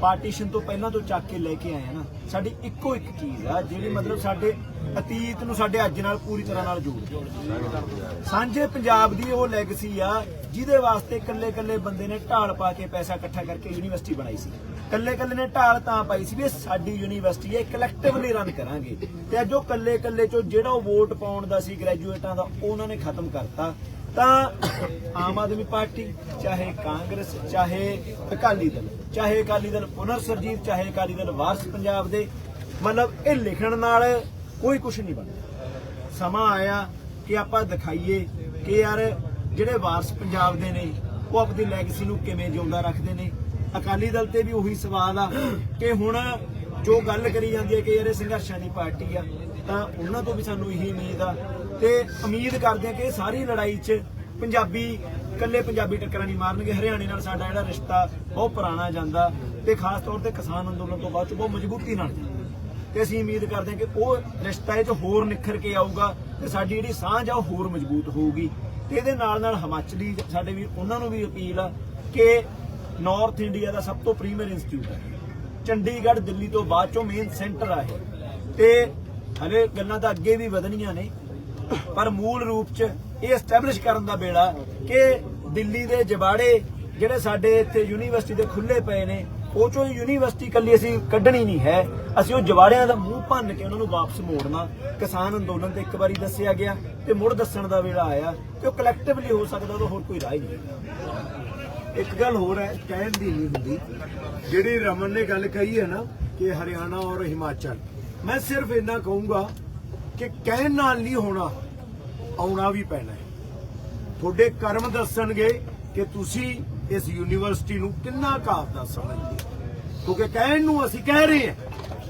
ਪਾਰਟੀਸ਼ਨ ਤੋਂ ਪਹਿਲਾਂ ਤੋਂ ਚੱਕ ਕੇ ਲੈ ਕੇ ਆਏ ਆ ਨਾ, ਸਾਡੀ ਇੱਕੋ ਇੱਕ ਚੀਜ਼ ਆ, ਜਿਹੜੀ ਮਤਲਬ ਸਾਡੇ ਅਤੀਤ ਨੂੰ ਸਾਡੇ ਅੱਜ ਨਾਲ ਪੂਰੀ ਤਰ੍ਹਾਂ ਨਾਲ ਜੋੜਦੀ ਸਾਂਝੇ ਪੰਜਾਬ ਦੀ ਉਹ ਲੈਗੇਸੀ ਆ, ਜਿਹਦੇ ਵਾਸਤੇ ਕੱਲੇ ਕੱਲੇ ਬੰਦੇ ਨੇ ਢਾਲ ਪਾ ਕੇ ਪੈਸਾ ਇਕੱਠਾ ਕਰਕੇ ਯੂਨੀਵਰਸਿਟੀ ਬਣਾਈ ਸੀ। ਕੱਲੇ ਕੱਲੇ ਨੇ ਢਾਲ ਤਾਂ ਪਾਈ ਸੀ ਵੀ ਸਾਡੀ ਯੂਨੀਵਰਸਿਟੀ ਹੈ ਕਲੈਕਟਿਵਲੀ ਰਨ ਕਰਾਂਗੇ। ਤੇ ਅੱਜ ਉਹ ਕੱਲੇ ਕੱਲੇ ਚੋਂ ਜਿਹੜਾ ਉਹ ਵੋਟ ਪਾਉਣ ਦਾ ਸੀ ਗ੍ਰੈਜੂਏਟਾਂ ਦਾ ਉਹ ਉਹਨਾਂ ਨੇ ਖਤਮ ਕਰਤਾ। ਤਾਂ ਆਮ ਆਦਮੀ ਪਾਰਟੀ, ਚਾਹੇ ਕਾਂਗਰਸ, ਚਾਹੇ ਅਕਾਲੀ ਦਲ, ਚਾਹੇ ਅਕਾਲੀ ਦਲ ਪੁਨਰ ਸਰਜੀਤ, ਚਾਹੇ ਅਕਾਲੀ ਦਲ ਵਾਰਸ ਪੰਜਾਬ ਦੇ, ਮਤਲਬ ਇਹ ਲਿਖਣ ਨਾਲ ਕੋਈ ਕੁਝ ਨਹੀਂ ਬਣਦਾ। ਸਮਾਂ ਆਇਆ ਕਿ ਆਪਾਂ ਦਿਖਾਈਏ ਕਿ ਯਾਰ ਜਿਹੜੇ ਵਾਰਸ ਪੰਜਾਬ ਦੇ ਨੇ, ਉਹ ਆਪਣੀ ਲੈਗੇਸੀ ਨੂੰ ਕਿਵੇਂ ਜਿਉਂਦਾ ਰੱਖਦੇ ਨੇ। ਅਕਾਲੀ ਦਲ ਤੇ ਵੀ ਉਹੀ ਸਵਾਲ ਆ ਕਿ ਹੁਣ ਜੋ ਗੱਲ ਕਰੀ ਜਾਂਦੀ ਹੈ ਕਿ ਯਾਰ ਇਹ ਸੰਘਰਸ਼ਾਂ ਦੀ ਪਾਰਟੀ ਆ, ਤਾਂ ਉਹਨਾਂ ਤੋਂ ਵੀ ਸਾਨੂੰ ਇਹੀ ਉਮੀਦ ਆ ਤੇ ਉਮੀਦ ਕਰਦੇ ਹਾਂ ਕਿ ਇਹ ਸਾਰੀ ਲੜਾਈ 'ਚ ਪੰਜਾਬੀ, ਇਕੱਲੇ ਪੰਜਾਬੀ ਟੱਕਰਾਂ ਨਹੀਂ ਮਾਰਨਗੇ। ਹਰਿਆਣੇ ਨਾਲ ਸਾਡਾ ਜਿਹੜਾ ਰਿਸ਼ਤਾ ਬਹੁਤ ਪੁਰਾਣਾ ਜਾਂਦਾ ਤੇ ਖਾਸ ਤੌਰ ਤੇ ਕਿਸਾਨ ਅੰਦੋਲਨ ਤੋਂ ਬਾਅਦ 'ਚ ਬਹੁਤ ਮਜ਼ਬੂਤੀ ਨਾਲ। ਜਾਂਦਾ ਤੇ ਅਸੀਂ ਉਮੀਦ ਕਰਦੇ ਹਾਂ ਕਿ ਉਹ ਰਿਸ਼ਤਾ ਇਹ 'ਚ ਹੋਰ ਨਿਖਰ ਕੇ ਆਊਗਾ ਤੇ ਸਾਡੀ ਜਿਹੜੀ ਸਾਂਝ ਆ, ਉਹ ਹੋਰ ਮਜ਼ਬੂਤ ਹੋਊਗੀ। ਤੇ ਇਹਦੇ ਨਾਲ ਨਾਲ ਹਿਮਾਚਲੀ ਸਾਡੇ ਵੀ ਉਹਨਾਂ ਨੂੰ ਵੀ ਅਪੀਲ ਆ ਕਿ ਨਾਰਥ ਇੰਡੀਆ ਦਾ ਸਭ ਤੋਂ ਪ੍ਰੀਮੀਅਰ ਇੰਸਟੀਚਿਊਟ ਹੈ ਚੰਡੀਗੜ੍ਹ, ਦਿੱਲੀ ਤੋਂ ਬਾਅਦ ਚੋਂ ਮੇਨ ਸੈਂਟਰ ਆ ਇਹ। ਤੇ ਹਲੇ ਗੱਲਾਂ ਤਾਂ ਅੱਗੇ ਵੀ ਵਧਣੀਆਂ ਨੇ। ਪਰ ਮੂਲ ਰੂਪ 'ਚ ਇਹ ਐਸਟੈਬਲਿਸ਼ ਕਰਨ ਦਾ ਵੇਲਾ ਕਿ ਦਿੱਲੀ ਦੇ ਜਵਾੜੇ ਜਿਹੜੇ ਸਾਡੇ ਇੱਥੇ ਯੂਨੀਵਰਸਿਟੀ ਦੇ ਖੁੱਲੇ ਪਏ ਨੇ, ਉਹ ਚੋਂ ਯੂਨੀਵਰਸਿਟੀ ਕੱਲੀ ਅਸੀਂ ਕੱਢਣੀ ਨਹੀਂ ਹੈ। ਅਸੀਂ ਉਹ ਜਵਾੜਿਆਂ ਦਾ ਮੂੰਹ ਭੰਨ ਕੇ ਉਹਨਾਂ ਨੂੰ ਵਾਪਸ ਮੋੜਨਾ। ਕਿਸਾਨ ਅੰਦੋਲਨ ਤੇ ਇੱਕ ਵਾਰੀ ਦੱਸਿਆ ਗਿਆ ਤੇ ਮੁੜ ਦੱਸਣ ਦਾ ਵੇਲਾ ਆਇਆ ਕਿ ਉਹ ਕਲੈਕਟਿਵਲੀ ਹੋ ਸਕਦਾ ਉਹਦਾ ਹੋਰ ਕੋਈ ਰਾਹ ਹੀ ਨਹੀਂ। ਇੱਕ ਗੱਲ ਹੋਰ ਹੈ, ਕਹਿਣ ਦੀ ਨਹੀਂ ਹੁੰਦੀ। ਜਿਹੜੀ ਰਮਨ ਨੇ ਗੱਲ ਕਹੀ ਹੈ ਨਾ ਕਿ ਹਰਿਆਣਾ ਔਰ ਹਿਮਾਚਲ। ਮੈਂ ਸਿਰਫ ਇੰਨਾ ਕਹੂੰਗਾ ਕਿ ਕਹਿਣ ਨਾਲ ਨਹੀਂ ਹੋਣਾ, ਆਉਣਾ ਵੀ ਪੈਣਾ ਹੈ। ਤੁਹਾਡੇ ਕਰਮ ਦੱਸਣਗੇ ਕਿ ਤੁਸੀਂ ਇਸ ਯੂਨੀਵਰਸਿਟੀ ਨੂੰ ਕਿੰਨਾ ਕਾਫਦਾ ਸਮਝਦੇ ਹੋ। ਕਿਉਂਕਿ ਕਹਿਣ ਨੂੰ ਅਸੀਂ ਕਹਿ ਰਹੇ ਹਾਂ,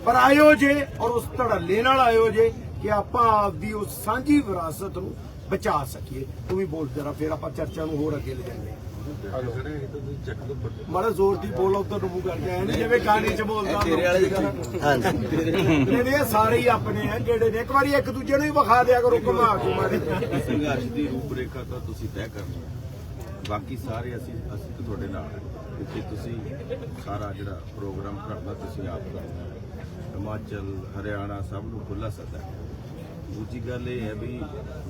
ਪਰ ਆਇਓ ਜੇ ਔਰ ਉਸ ਧੜੱਲੇ ਨਾਲ ਆਇਓ ਜੇ ਕਿ ਆਪਾਂ ਆਪਦੀ ਉਸ ਸਾਂਝੀ ਵਿਰਾਸਤ ਨੂੰ ਬਚਾ ਸਕੀਏ। ਤੂੰ ਵੀ ਬੋਲ ਜਰਾ, ਫਿਰ ਆਪਾਂ ਚਰਚਾ ਨੂੰ ਹੋਰ ਅੱਗੇ ਲੈ ਜਾਂਦੇ ਹਾਂ। ਮਾੜਾ ਜ਼ੋਰ ਦੀ ਬੋਲ ਉਧਰ ਨੂੰ ਮੂੰਹ ਕਰਕੇ ਨਹੀਂ ਜਿਵੇਂ ਗਾਣੇ 'ਚ ਬੋਲਦਾ ਤੇਰੇ ਵਾਲੇ ਜਿਹੜੇ ਇਹ ਸਾਰੇ ਹੀ ਆਪਣੇ ਆ ਜਿਹੜੇ ਨੇ ਇੱਕ ਵਾਰੀ ਇੱਕ ਦੂਜੇ ਨੂੰ ਹੀ ਵਿਖਾ ਦਿਆ ਕਰੋ ਘੁਮਾ ਕੇ ਮਾਰੇ ਸੰਘਰਸ਼ ਦੀ ਰੂਪਰੇਖਾ ਤਾਂ ਤੁਸੀਂ ਤੈਅ ਕਰਨੀ ਹੈ ਬਾਕੀ ਸਾਰੇ ਅਸੀਂ ਅਸੀਂ ਤਾਂ ਤੁਹਾਡੇ ਨਾਲ ਹਾਂ ਕਿ ਤੁਸੀਂ ਸਾਰਾ ਜਿਹੜਾ ਪ੍ਰੋਗਰਾਮ ਕਰਨਾ ਤੁਸੀਂ ਆਪ ਕਰਨਾ। ਹੈ। ਹਿਮਾਚਲ ਹਰਿਆਣਾ ਸਭ ਨੂੰ ਖੁੱਲਾ ਸੱਦਾ। ਹੈ ਦੂਜੀ ਗੱਲ ਇਹ ਹੈ ਵੀ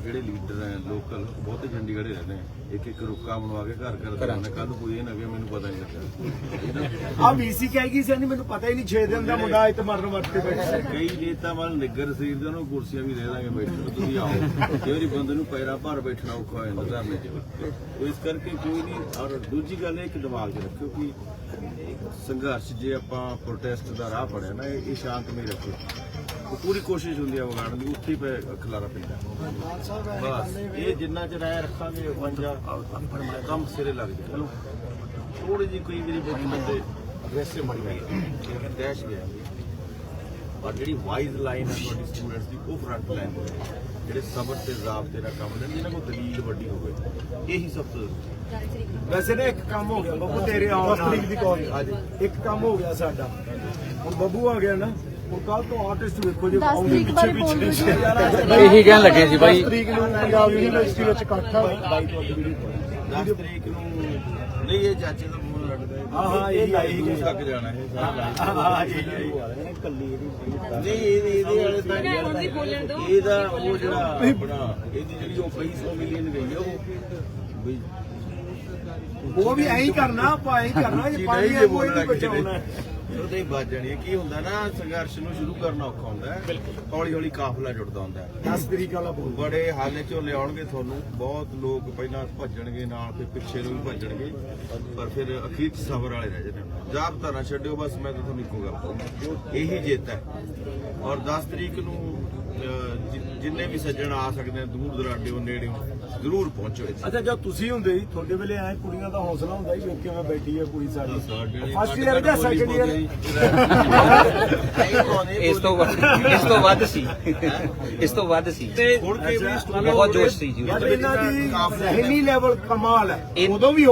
ਜਿਹੜੇ ਲੀਡਰ ਹੈ ਲੋਕਲ ਬਹੁਤੇ ਚੰਡੀਗੜ੍ਹ ਰਹਿੰਦੇ ਆ। ਇੱਕ ਇੱਕ ਰੁੱਕਾ ਬਣਵਾ ਕੇ ਘਰ ਘਰ ਦੇ ਕੱਲ ਨੂੰ ਕੋਈ ਇਹ ਨਾ ਕਿ ਮੈਨੂੰ ਪਤਾ ਨਹੀਂ ਲੱਗਾ ਆ ਵੀਸੀ ਕਹਿ ਗਈ ਸੀ ਨਹੀਂ ਮੈਨੂੰ ਪਤਾ ਹੀ ਨਹੀਂ 6 ਦਿਨ ਦਾ ਮੁੰਡਾ ਇੱਥੇ ਮਰਨ ਵਰਤੇ ਬੈਠਾ। ਕਈ ਨੇਤਾ ਵੱਲ ਨਿੱਗਰ ਸਰੀਰ ਦੇ ਉਹਨੂੰ ਕੁਰਸੀਆਂ ਵੀ ਦੇ ਦਾਂਗੇ ਬੈਠਣ ਨੂੰ ਤੁਸੀਂ ਆਓ। ਕਈ ਵਾਰੀ ਬੰਦੇ ਨੂੰ ਪੈਰਾਂ ਭਾਰ ਬੈਠਣਾ ਔਖਾ ਹੋ ਜਾਂਦਾ ਧਰਨੇ 'ਚ ਉਹ ਇਸ ਕਰਕੇ ਕੋਈ ਨਹੀਂ ਔਰ ਦੂਜੀ ਗੱਲ ਇਹ ਕਿ ਦਿਮਾਗ 'ਚ ਰੱਖਿਓ ਕਿ ਸੰਘਰਸ਼ ਜੇ ਆਪਾਂ ਪ੍ਰੋਟੈਸਟ ਦਾ ਰਾਹ ਫੜਿਆ ਨਾ ਇਹ ਇਹ ਸ਼ਾਂਤਮਈ ਰੱਖੋ। ਪੂਰੀ ਕੋਸ਼ਿਸ਼ ਹੁੰਦੀ ਹੈ ਵਿਗਾੜਨ ਦੀ ਉੱਥੇ ਹੀ ਪੈ ਖਲਾਰਾ ਪੈਂਦਾ ਬਸ ਇਹ ਜਿੰਨਾ ਚਿਰ ਐ ਰੱਖਾਂਗੇ ਪੰਜਾ ਕੰਮ ਸਿਰੇ ਲੱਗ ਜਾਏ। ਥੋੜੀ ਜੀ ਕੋਈ ਮੇਰੀ ਬੋਲੀ ਬੰਦੇ ਅਗਰੈਸਿਵ ਬਣ ਗਈ ਲੇਕਿਨ ਦਹਿਸ਼ ਗਿਆ। ਔਰ ਜਿਹੜੀ ਵਾਈਜ਼ ਲਾਈਨ ਹੈ ਤੁਹਾਡੀ ਸਟੂਡੈਂਟਸ ਦੀ ਉਹ ਫਰੰਟ ਲਾਈਨ ਜਿਹੜੇ ਸਬਰ ਤੇ ਜ਼ਾਬਤੇ ਨਾਲ ਕੰਮ ਲੈਣ ਜਿਹਨਾਂ ਕੋਲ ਦਲੀਲ ਵੱਡੀ ਹੋਵੇ ਇਹੀ ਸਭ ਤੋਂ। ਵੈਸੇ ਨਾ ਇੱਕ ਕੰਮ ਹੋ ਗਿਆ ਬੱਬੂ ਤੇਰੇ ਆਉਣ ਨਾਲ। ਦੀ ਇੱਕ ਕੰਮ ਹੋ ਗਿਆ ਸਾਡਾ। ਹੁਣ ਬੱਬੂ ਆ ਗਿਆ ਨਾ ਹੁਣ ਕੱਲ ਤੋਂ ਆਰਟਿਸਟ ਵੇਖੋ ਜੇ ਆਉਂਦੇ ਪਿੱਛੇ ਪਿੱਛੇ ਇਹੀ ਕਹਿਣ ਲੱਗੇ ਸੀ ਬਾਈ। 10 ਤਰੀਕ ਨੂੰ ਪੰਜਾਬ ਯੂਨੀਵਰਸਿਟੀ ਵਿੱਚ ਇਕੱਠ ਆ। ਬਾਈ ਤੁਹਾਡੀ ਵੀਡੀਓ 10 ਤਰੀਕ ਨੂੰ ਨਹੀਂ ਇਹ ਚਾਚੇ ਦਾ ਮੂੰਹ ਲੜਦਾ ਹੈ। ਹਾਂ ਇਹੀ ਆਈ ਦੂਰ ਤੱਕ ਜਾਣਾ ਹੈ। ਹਾਂ ਇਹੀ ਕੱਲੀ ਇਹਦੀ ਨਹੀਂ ਇਹਦੇ ਇਹਦੇ ਵਾਲੇ ਤਾਂ। ਇਹਦਾ ਉਹ ਜਿਹੜਾ ਆਪਣਾ ਇਹਦੀ ਜਿਹੜੀ ਉਹ 200 ਮਿਲੀਅਨ ਗਈ ਉਹ ਵੀ ਉਹ ਵੀ ਐਂ ਹੀ ਕਰਨਾ ਆਪਾਂ ਐਂ ਕਰਨਾ ਜੇ ਪਾਣੀ ਕੋਈ ਨਹੀਂ ਬਚਾਉਣਾ। ਉਹਦੇ ਹੀ ਵੱਜ ਜਾਣੀ ਹੈ। ਕੀ ਹੁੰਦਾ ਨਾ ਸੰਘਰਸ਼ ਨੂੰ ਸ਼ੁਰੂ ਕਰਨਾ ਔਖਾ ਹੁੰਦਾ ਹੈ। ਹੌਲੀ ਹੌਲੀ ਕਾਫਲਾ ਜੁੜਦਾ ਹੁੰਦਾ ਹੈ। 10 ਤਰੀਕ ਵਾਲਾ ਬੋਲ। ਬੜੇ ਹਾਲੇ ਚੋਂ ਲਿਆਉਣਗੇ ਤੁਹਾਨੂੰ। ਬਹੁਤ ਲੋਕ ਪਹਿਲਾਂ ਭੱਜਣਗੇ ਨਾਲ ਫਿਰ ਪਿੱਛੇ ਨੂੰ ਵੀ ਭੱਜਣਗੇ। ਪਰ ਫਿਰ ਅਖੀਰ ਚ ਸਬਰ ਵਾਲੇ ਰਹਿ ਜਾਣੇ ਜਾਬਤਾ ਨਾ ਛੱਡਿਓ ਬਸ ਮੈਂ ਤਾਂ ਤੁਹਾਨੂੰ ਇੱਕੋ ਗੱਲ ਕਹੂੰਗਾ। ਇਹੀ ਜਿੱਤ ਹੈ। ਔਰ 10 ਤਰੀਕ ਨੂੰ ਜਿੰਨੇ ਵੀ ਸੱਜਣ ਆ ਸਕਦੇ ਆ ਦੂਰ ਦਰਾਡਿਓ ਨੇੜਿਓ ਜ਼ਰੂਰ ਪਹੁੰਚੋ ਇੱਥੇ। ਅੱਛਾ ਜਦ ਤੁਸੀਂ ਹੁੰਦੇ ਸੀ ਤੁਹਾਡੇ ਵੇਲੇ ਐ ਕੁੜੀਆਂ ਦਾ ਹੌਸਲਾ ਹੁੰਦਾ ਸੀ ਵੇਖ ਕਿਵੇਂ ਬੈਠੀ ਹੈ ਕੁੜੀ ਸਾਡੀ। ਫਸਟ ਇਅਰ ਜਾਂ ਕੱਢ ਸੈਕੰਡ ਇਅਰ। ਇਸ ਤੋਂ ਵੱਧ ਇਸ ਤੋਂ ਵੱਧ ਸੀ। ਇਸ ਤੋਂ ਵੱਧ ਸੀ। ਵਾਰੀ ਬਹੁਤ ਜੋਸ਼ ਸੀ ਜੀ। ਇਹਨਾਂ ਦੀ ਰਹਿਮੀ ਲੈਵਲ ਕਮਾਲ ਹੈ ਇਹ- ਉਦੋਂ ਵੀ